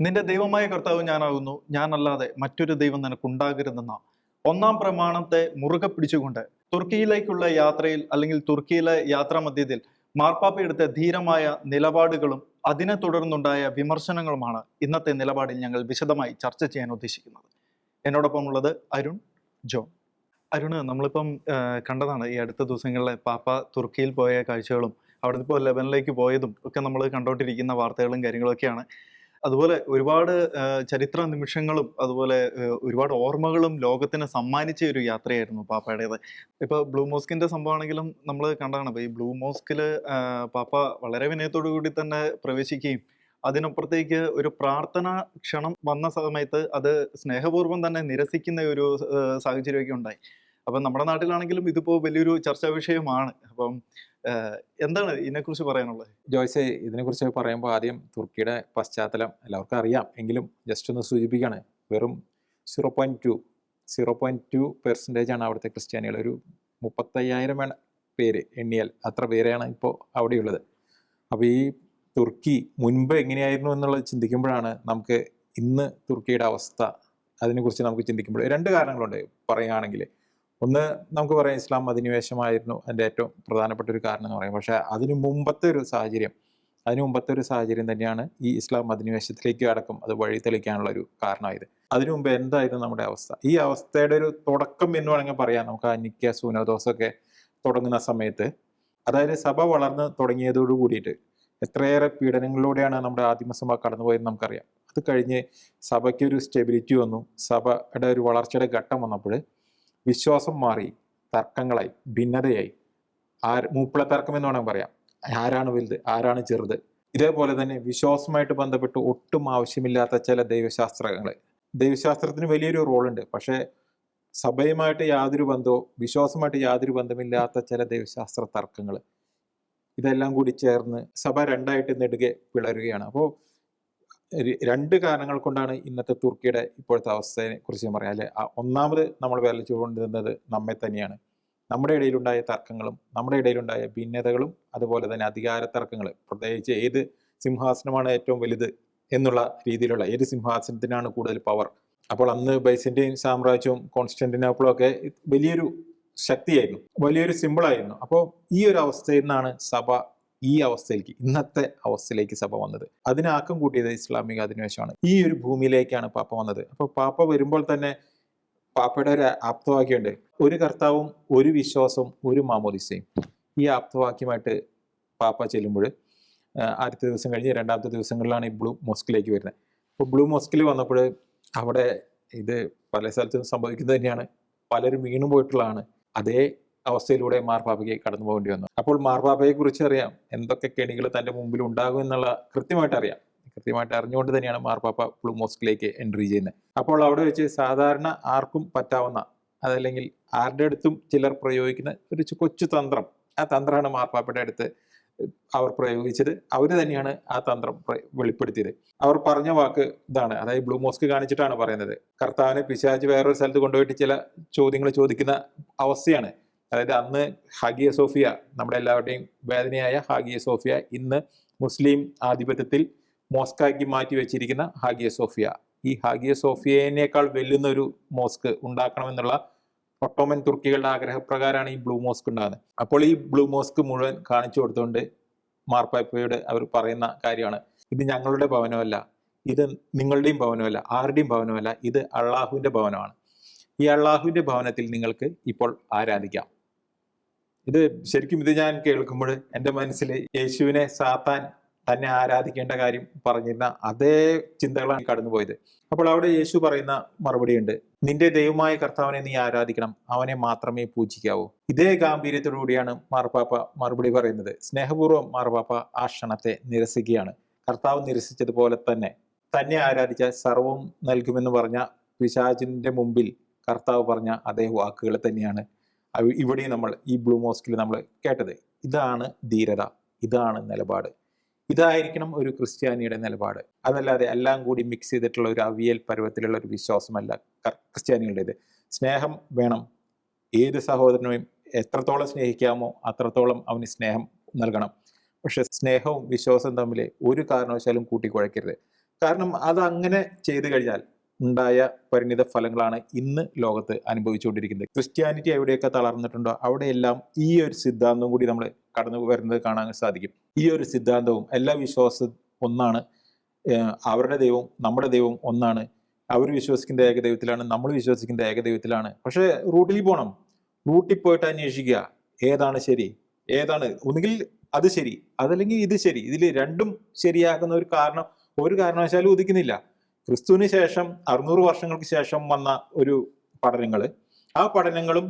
നിന്റെ ദൈവമായ കർത്താവ് ഞാനാകുന്നു. ഞാനല്ലാതെ മറ്റൊരു ദൈവം നിനക്കുണ്ടാകരുതെന്ന ഒന്നാം പ്രമാണത്തെ മുറുകെ പിടിച്ചുകൊണ്ട് തുർക്കിയിലേക്കുള്ള യാത്രയിൽ അല്ലെങ്കിൽ തുർക്കിയിലെ യാത്രാ മധ്യത്തിൽ മാർപ്പാപ്പ എടുത്ത ധീരമായ നിലപാടുകളും അതിനെ തുടർന്നുണ്ടായ വിമർശനങ്ങളുമാണ് ഇന്നത്തെ നിലപാടിൽ ഞങ്ങൾ വിശദമായി ചർച്ച ചെയ്യാൻ ഉദ്ദേശിക്കുന്നത്. എന്നോടൊപ്പം ഉള്ളത് അരുൺ ജോൺ. അരുണ് നമ്മളിപ്പം കണ്ടതാണ് ഈ അടുത്ത ദിവസങ്ങളിലെ പാപ്പ തുർക്കിയിൽ പോയ കാഴ്ചകളും അവിടെ ഇപ്പോൾ ലെബനിലേക്ക് പോയതും ഒക്കെ നമ്മൾ കണ്ടോണ്ടിരിക്കുന്ന വാർത്തകളും കാര്യങ്ങളൊക്കെയാണ്. അതുപോലെ ഒരുപാട് ചരിത്ര നിമിഷങ്ങളും അതുപോലെ ഒരുപാട് ഓർമ്മകളും ലോകത്തിന് സമ്മാനിച്ച ഒരു യാത്രയായിരുന്നു പാപ്പയുടേത്. ഇപ്പോൾ ബ്ലൂ മോസ്കിന്റെ സംഭവമാണെങ്കിലും നമ്മൾ കണ്ടതാണ്. അപ്പോൾ ഈ ബ്ലൂ മോസ്കിൽ പാപ്പ വളരെ വിനയത്തോടു കൂടി തന്നെ പ്രവേശിക്കുകയും അതിനപ്പുറത്തേക്ക് ഒരു പ്രാർത്ഥന ക്ഷണം വന്ന സമയത്ത് അത് സ്നേഹപൂർവം തന്നെ നിരസിക്കുന്ന ഒരു സാഹചര്യമൊക്കെ ഉണ്ടായി. അപ്പം നമ്മുടെ നാട്ടിലാണെങ്കിലും ഇതിപ്പോൾ വലിയൊരു ചർച്ചാ വിഷയമാണ്. അപ്പം എന്താണ് ഇതിനെക്കുറിച്ച് പറയാനുള്ളത്? ജോയ്സെ ഇതിനെക്കുറിച്ച് പറയുമ്പോൾ ആദ്യം തുർക്കിയുടെ പശ്ചാത്തലം എല്ലാവർക്കും അറിയാം. എങ്കിലും ജസ്റ്റ് ഒന്ന് സൂചിപ്പിക്കുകയാണ്. വെറും zero point two zero point two percentage ആണ് അവിടുത്തെ ക്രിസ്ത്യാനികൾ ഒരു മുപ്പത്തയ്യായിരം പേര് എണ്ണിയാൽ അത്ര പേരെയാണ് ഇപ്പോൾ അവിടെയുള്ളത്. അപ്പോൾ ഈ തുർക്കി മുൻപ് എങ്ങനെയായിരുന്നു എന്നുള്ളത് ചിന്തിക്കുമ്പോഴാണ് നമുക്ക് ഇന്ന് തുർക്കിയുടെ അവസ്ഥ അതിനെക്കുറിച്ച് നമുക്ക് ചിന്തിക്കുമ്പോൾ രണ്ട് കാരണങ്ങളുണ്ട് പറയുകയാണെങ്കിൽ. ഒന്ന് നമുക്ക് പറയാം ഇസ്ലാം അധിനിവേശമായിരുന്നു അതിന്റെ ഏറ്റവും പ്രധാനപ്പെട്ട ഒരു കാരണം എന്ന് പറയും പക്ഷേ അതിനു മുമ്പത്തെ ഒരു സാഹചര്യം അതിനു മുമ്പത്തെ ഒരു സാഹചര്യം തന്നെയാണ് ഈ ഇസ്ലാം അധിനിവേശത്തിലേക്ക് അടക്കം അത് വഴി തെളിക്കാനുള്ള ഒരു കാരണമായത്. അതിനു മുമ്പ് എന്തായിരുന്നു നമ്മുടെ അവസ്ഥ? ഈ അവസ്ഥയുടെ ഒരു തുടക്കം എന്ന് വേണമെങ്കിൽ പറയാം. നമുക്ക് ആ നിക്ക സൂനോദോസൊക്കെ തുടങ്ങുന്ന സമയത്ത് അതായത് സഭ വളർന്ന് തുടങ്ങിയതോട് കൂടിയിട്ട് എത്രയേറെ പീഡനങ്ങളിലൂടെയാണ് നമ്മുടെ ആദിമസഭ കടന്നുപോയെന്ന് നമുക്കറിയാം. അത് കഴിഞ്ഞ് സഭയ്ക്ക് ഒരു സ്റ്റെബിലിറ്റി വന്നു. സഭയുടെ ഒരു വളർച്ചയുടെ ഘട്ടം വന്നപ്പോൾ വിശ്വാസം മാറി തർക്കങ്ങളായി ഭിന്നതയായി. ആർ മൂപ്പിള തർക്കം എന്ന് വേണമെങ്കിൽ പറയാം. ആരാണ് വലുത്? ആരാണ് ചെറുത്? ഇതേപോലെ തന്നെ വിശ്വാസമായിട്ട് ബന്ധപ്പെട്ട് ഒട്ടും ആവശ്യമില്ലാത്ത ചില ദൈവശാസ്ത്രങ്ങൾ ദൈവശാസ്ത്രത്തിന് വലിയൊരു റോളുണ്ട്. പക്ഷേ സഭയുമായിട്ട് യാതൊരു ബന്ധവും വിശ്വാസമായിട്ട് യാതൊരു ബന്ധമില്ലാത്ത ചില ദൈവശാസ്ത്ര തർക്കങ്ങൾ. ഇതെല്ലാം കൂടി ചേർന്ന് സഭ രണ്ടായിട്ട് നെടുകെ പിളരുകയാണ്. അപ്പോൾ രണ്ട് കാരണങ്ങൾ കൊണ്ടാണ് ഇന്നത്തെ തുർക്കിയുടെ ഇപ്പോഴത്തെ അവസ്ഥയെ കുറിച്ച് ഞാൻ പറയാം. അല്ലെ? ഒന്നാമത് നമ്മൾ വിരലിച്ചുകൊണ്ടിരുന്നത് നമ്മെ തന്നെയാണ്. നമ്മുടെ ഇടയിലുണ്ടായ തർക്കങ്ങളും നമ്മുടെ ഇടയിലുണ്ടായ ഭിന്നതകളും അതുപോലെ തന്നെ അധികാര തർക്കങ്ങൾ പ്രത്യേകിച്ച് ഏത് സിംഹാസനമാണ് ഏറ്റവും വലുത് എന്നുള്ള രീതിയിലുള്ള ഏത് സിംഹാസനത്തിനാണ് കൂടുതൽ പവർ? അപ്പോൾ അന്ന് ബൈസന്റൈൻ സാമ്രാജ്യവും കോൺസ്റ്റന്റിനോപ്പിളും ഒക്കെ വലിയൊരു ശക്തിയായിരുന്നു വലിയൊരു സിമ്പിളായിരുന്നു അപ്പോൾ ഈ ഒരു അവസ്ഥയിൽ നിന്നാണ് സഭ ഈ അവസ്ഥയിലേക്ക് ഇന്നത്തെ അവസ്ഥയിലേക്ക് സഭ വന്നത്. അതിനാക്കം കൂട്ടിയത് ഇസ്ലാമിക അധിനിവേശമാണ്. ഈ ഒരു ഭൂമിയിലേക്കാണ് പാപ്പ വന്നത്. അപ്പോൾ പാപ്പ വരുമ്പോൾ തന്നെ പാപ്പയുടെ ഒരു ആപ്തവാക്യമുണ്ട്. ഒരു കർത്താവും ഒരു വിശ്വാസവും ഒരു മാമോദിസയും. ഈ ആപ്തവാക്യമായിട്ട് പാപ്പ ചെല്ലുമ്പോൾ ആദ്യത്തെ ദിവസം കഴിഞ്ഞ് രണ്ടാമത്തെ ദിവസങ്ങളിലാണ് ഈ ബ്ലൂ മോസ്കിലേക്ക് വരുന്നത്. അപ്പോൾ ബ്ലൂ മോസ്കിൽ വന്നപ്പോൾ അവിടെ ഇത് പല സ്ഥലത്തും സംഭവിക്കുന്നത് തന്നെയാണ്. പലരും വീണു പോയിട്ടുള്ളതാണ് അതേ അവസ്ഥയിലൂടെ മാർപ്പാപ്പയ്ക്ക് കടന്നു പോകേണ്ടി വന്നു. അപ്പോൾ മാർപ്പാപ്പയെ കുറിച്ച് അറിയാം എന്തൊക്കെ കെണികൾ തന്റെ മുമ്പിൽ ഉണ്ടാകും എന്നുള്ള കൃത്യമായിട്ട് അറിയാം കൃത്യമായിട്ട് അറിഞ്ഞുകൊണ്ട് തന്നെയാണ് മാർപ്പാപ്പ പ്ലൂമോസ്കിലേക്ക് എൻട്രി ചെയ്യുന്നത്. അപ്പോൾ അവിടെ വെച്ച് സാധാരണ ആർക്കും പറ്റാവുന്ന അതല്ലെങ്കിൽ ആരുടെ അടുത്തും ചിലർ പ്രയോഗിക്കുന്ന ഒരു കൊച്ചു തന്ത്രം. ആ തന്ത്രമാണ് മാർപ്പാപ്പയുടെ അടുത്ത് അവർ പ്രയോഗിച്ചത്. അവർ തന്നെയാണ് ആ തന്ത്രം വെളിപ്പെടുത്തിയത്. അവർ പറഞ്ഞ വാക്ക് ഇതാണ്. അതായത് ബ്ലൂ മോസ്ക് കാണിച്ചിട്ടാണ് പറയുന്നത്. കർത്താവിനെ പിശാജ് വേറൊരു സ്ഥലത്ത് കൊണ്ടുപോയിട്ട് ചില ചോദ്യങ്ങൾ ചോദിക്കുന്ന അവസ്ഥയാണ്. അതായത് അന്ന് ഹാഗിയ സോഫിയ നമ്മുടെ എല്ലാവരുടെയും വേദനയായ ഹാഗിയ സോഫിയ ഇന്ന് മുസ്ലിം ആധിപത്യത്തിൽ മോസ്കാക്കി മാറ്റി വെച്ചിരിക്കുന്ന ഹാഗിയ സോഫിയ. ഈ ഹാഗിയ സോഫിയേനേക്കാൾ വെല്ലുന്ന ഒരു മോസ്ക് ഉണ്ടാക്കണമെന്നുള്ള ഒട്ടോമൻ തുർക്കികളുടെ ആഗ്രഹപ്രകാരമാണ് ഈ ബ്ലൂ മോസ്ക് ഉണ്ടാകുന്നത്. അപ്പോൾ ഈ ബ്ലൂ മോസ്ക് മുഴുവൻ കാണിച്ചു കൊടുത്തുകൊണ്ട് മാർപ്പാപ്പയോട് അവർ പറയുന്ന കാര്യമാണ്. ഇത് ഞങ്ങളുടെ ഭവനമല്ല ഇത് നിങ്ങളുടെയും ഭവനമല്ല ആരുടെയും ഭവനമല്ല ഇത് അള്ളാഹുവിന്റെ ഭവനമാണ്. ഈ അള്ളാഹുവിന്റെ ഭവനത്തിൽ നിങ്ങൾക്ക് ഇപ്പോൾ ആരാധിക്കാം. ഇത് ശരിക്കും ഇത് ഞാൻ കേൾക്കുമ്പോൾ എന്റെ മനസ്സിൽ യേശുവിനെ സാത്താൻ തന്നെ ആരാധിക്കേണ്ട കാര്യം പറഞ്ഞിരുന്ന അതേ ചിന്തകളാണ് കടന്നുപോയത് അപ്പോൾ അവിടെ യേശു പറയുന്ന മറുപടിയുണ്ട് നിന്റെ ദൈവമായ കർത്താവിനെ നീ ആരാധിക്കണം അവനെ മാത്രമേ പൂജിക്കാവൂ. ഇതേ ഗാംഭീര്യത്തോടുകൂടിയാണ് മാർപ്പാപ്പ മറുപടി പറയുന്നത്. സ്നേഹപൂർവം മാർപ്പാപ്പ ആ ക്ഷണത്തെ നിരസിക്കുകയാണ്. കർത്താവ് നിരസിച്ചതുപോലെ തന്നെ തന്നെ ആരാധിച്ച സർവവും നൽകുമെന്ന് പറഞ്ഞ പിശാചിന്റെ മുമ്പിൽ കർത്താവ് പറഞ്ഞ അതേ വാക്കുകൾ തന്നെയാണ് ഇവിടെയും നമ്മൾ ഈ ബ്ലൂ മോസ്കിൽ നമ്മൾ കേട്ടത്. ഇതാണ് ധീരത. ഇതാണ് നിലപാട്. ഇതായിരിക്കണം ഒരു ക്രിസ്ത്യാനിയുടെ നിലപാട്. അതല്ലാതെ എല്ലാം കൂടി മിക്സ് ചെയ്തിട്ടുള്ള ഒരു അവിയൽ പരുവത്തിലുള്ള ഒരു വിശ്വാസമല്ല ക്രിസ്ത്യാനികളുടേത്. സ്നേഹം വേണം. ഏത് സഹോദരനെയും എത്രത്തോളം സ്നേഹിക്കാമോ അത്രത്തോളം അവന് സ്നേഹം നൽകണം. പക്ഷെ സ്നേഹവും വിശ്വാസവും തമ്മിൽ ഒരു കാരണവശാലും കൂട്ടിക്കുഴയ്ക്കരുത്. കാരണം അത് അങ്ങനെ ചെയ്തു കഴിഞ്ഞാൽ ഉണ്ടായ പരിണിത ഫലങ്ങളാണ് ഇന്ന് ലോകത്ത് അനുഭവിച്ചുകൊണ്ടിരിക്കുന്നത്. ക്രിസ്ത്യാനിറ്റി എവിടെയൊക്കെ തളർന്നിട്ടുണ്ടോ അവിടെയെല്ലാം ഈ ഒരു സിദ്ധാന്തം കൂടി നമ്മൾ കടന്നു വരുന്നത് കാണാൻ സാധിക്കും. ഈ ഒരു സിദ്ധാന്തവും എല്ലാ വിശ്വാസ ഒന്നാണ് അവരുടെ ദൈവം നമ്മുടെ ദൈവം ഒന്നാണ്. അവർ വിശ്വസിക്കുന്ന ഏകദൈവത്തിലാണ് നമ്മൾ വിശ്വസിക്കുന്ന ഏകദൈവത്തിലാണ്. പക്ഷേ റൂട്ടിൽ പോകണം റൂട്ടിൽ പോയിട്ട് അന്വേഷിക്കുക. ഏതാണ് ശരി? ഏതാണ്? ഒന്നുകിൽ അത് ശരി അതല്ലെങ്കിൽ ഇത് ശരി. ഇതിൽ രണ്ടും ശരിയാക്കുന്ന ഒരു കാരണം ഒരു കാരണവശാലും ഉദിക്കുന്നില്ല. ക്രിസ്തുവിന് ശേഷം അറുന്നൂറ് വർഷങ്ങൾക്ക് ശേഷം വന്ന ഒരു പഠനങ്ങൾ ആ പഠനങ്ങളും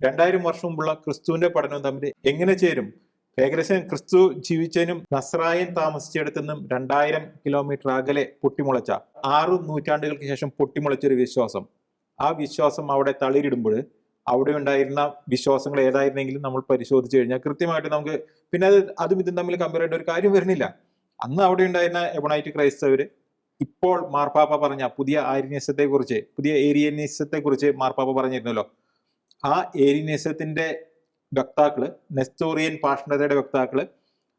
രണ്ടായിരം വർഷം മുമ്പുള്ള ക്രിസ്തുവിന്റെ പഠനവും തമ്മിൽ എങ്ങനെ ചേരും? ഏകദേശം ക്രിസ്തു ജീവിച്ചതിനും നസ്രായൻ താമസിച്ചിടത്തുനിന്നും രണ്ടായിരം കിലോമീറ്റർ അകലെ പൊട്ടിമുളച്ച ആറു നൂറ്റാണ്ടുകൾക്ക് ശേഷം പൊട്ടിമുളച്ച ഒരു വിശ്വാസം. ആ വിശ്വാസം അവിടെ തളിരിടുമ്പോൾ അവിടെ ഉണ്ടായിരുന്ന വിശ്വാസങ്ങൾ ഏതായിരുന്നെങ്കിലും നമ്മൾ പരിശോധിച്ചു കഴിഞ്ഞാൽ കൃത്യമായിട്ട് നമുക്ക് പിന്നെ അത് അതും ഇതും തമ്മിൽ കമ്പയർ ചെയ്യേണ്ട ഒരു കാര്യം വരുന്നില്ല. അന്ന് അവിടെ ഉണ്ടായിരുന്ന എബണൈറ്റ് ക്രൈസ്തവര് ഇപ്പോൾ മാർപ്പാപ്പ പറഞ്ഞ പുതിയ ആര്യനിസത്തെ കുറിച്ച് പുതിയ ഏരിയനിസത്തെ കുറിച്ച് മാർപ്പാപ്പ പറഞ്ഞിരുന്നല്ലോ. ആ ഏരിയനിസത്തിന്റെ വക്താക്കൾ നെസ്റ്റോറിയൻ പാഷണതയുടെ വക്താക്കൾ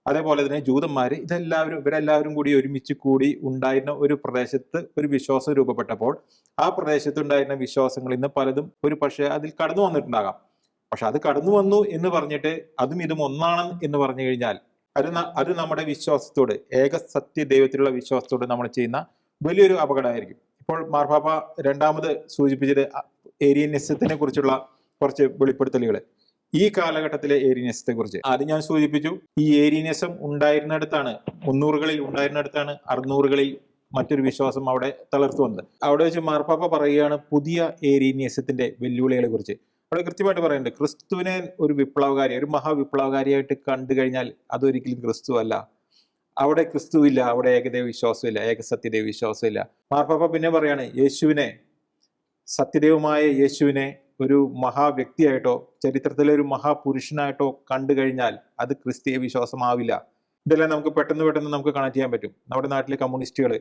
അതേപോലെ തന്നെ ജൂതന്മാര് ഇതെല്ലാവരും ഇവരെല്ലാവരും കൂടി ഒരുമിച്ച് കൂടി ഉണ്ടായിരുന്ന ഒരു പ്രദേശത്ത് ഒരു വിശ്വാസം രൂപപ്പെട്ടപ്പോൾ ആ പ്രദേശത്ത് ഉണ്ടായിരുന്ന വിശ്വാസങ്ങൾ ഇന്ന് പലതും ഒരു പക്ഷേ അതിൽ കടന്നു വന്നിട്ടുണ്ടാകാം. പക്ഷെ അത് കടന്നു വന്നു എന്ന് പറഞ്ഞിട്ട് അതും ഇതും ഒന്നാണ് എന്ന് പറഞ്ഞു കഴിഞ്ഞാൽ അത് അത് നമ്മുടെ വിശ്വാസത്തോട് ഏക സത്യ ദൈവത്തിലുള്ള വിശ്വാസത്തോട് നമ്മൾ ചെയ്യുന്ന വലിയൊരു അപകടമായിരിക്കും. ഇപ്പോൾ മാർപ്പാപ്പ രണ്ടാമത് സൂചിപ്പിച്ചത് ഏരിയനിസത്തിനെ കുറിച്ചുള്ള കുറച്ച് വെളിപ്പെടുത്തലുകൾ ഈ കാലഘട്ടത്തിലെ ഏരിയനിസത്തെ കുറിച്ച്. അത് ഞാൻ സൂചിപ്പിച്ചു ഈ ഏരിയനിസം ഉണ്ടായിരുന്നിടത്താണ് മുന്നൂറുകളിൽ ഉണ്ടായിരുന്നിടത്താണ് അറുന്നൂറുകളിൽ മറ്റൊരു വിശ്വാസം അവിടെ തളർത്തു വന്നത് അവിടെ വെച്ച് മാർപ്പാപ്പ പറയുകയാണ് പുതിയ ഏരിയനിസത്തിന്റെ വെല്ലുവിളികളെ കുറിച്ച്. അവിടെ കൃത്യമായിട്ട് പറയുന്നുണ്ട്. ക്രിസ്തുവിനെ ഒരു വിപ്ലവകാരി ഒരു മഹാവിപ്ലവകാരിയായിട്ട് കണ്ടു കഴിഞ്ഞാൽ അതൊരിക്കലും ക്രിസ്തു അല്ല അവിടെ ക്രിസ്തുവില്ല അവിടെ ഏകദൈവ വിശ്വാസമില്ല ഏകസത്യദൈവ വിശ്വാസമില്ല. മാർപ്പാപ്പ പിന്നെ പറയാണ് യേശുവിനെ സത്യദൈവമായ യേശുവിനെ ഒരു മഹാവ്യക്തിയായിട്ടോ ചരിത്രത്തിലെ ഒരു മഹാപുരുഷനായിട്ടോ കണ്ടു കഴിഞ്ഞാൽ അത് ക്രിസ്തീയ വിശ്വാസമാവില്ല. ഇതെല്ലാം നമുക്ക് പെട്ടെന്ന് പെട്ടെന്ന് നമുക്ക് കണക്ട് ചെയ്യാൻ പറ്റും. നമ്മുടെ നാട്ടിലെ കമ്മ്യൂണിസ്റ്റുകൾ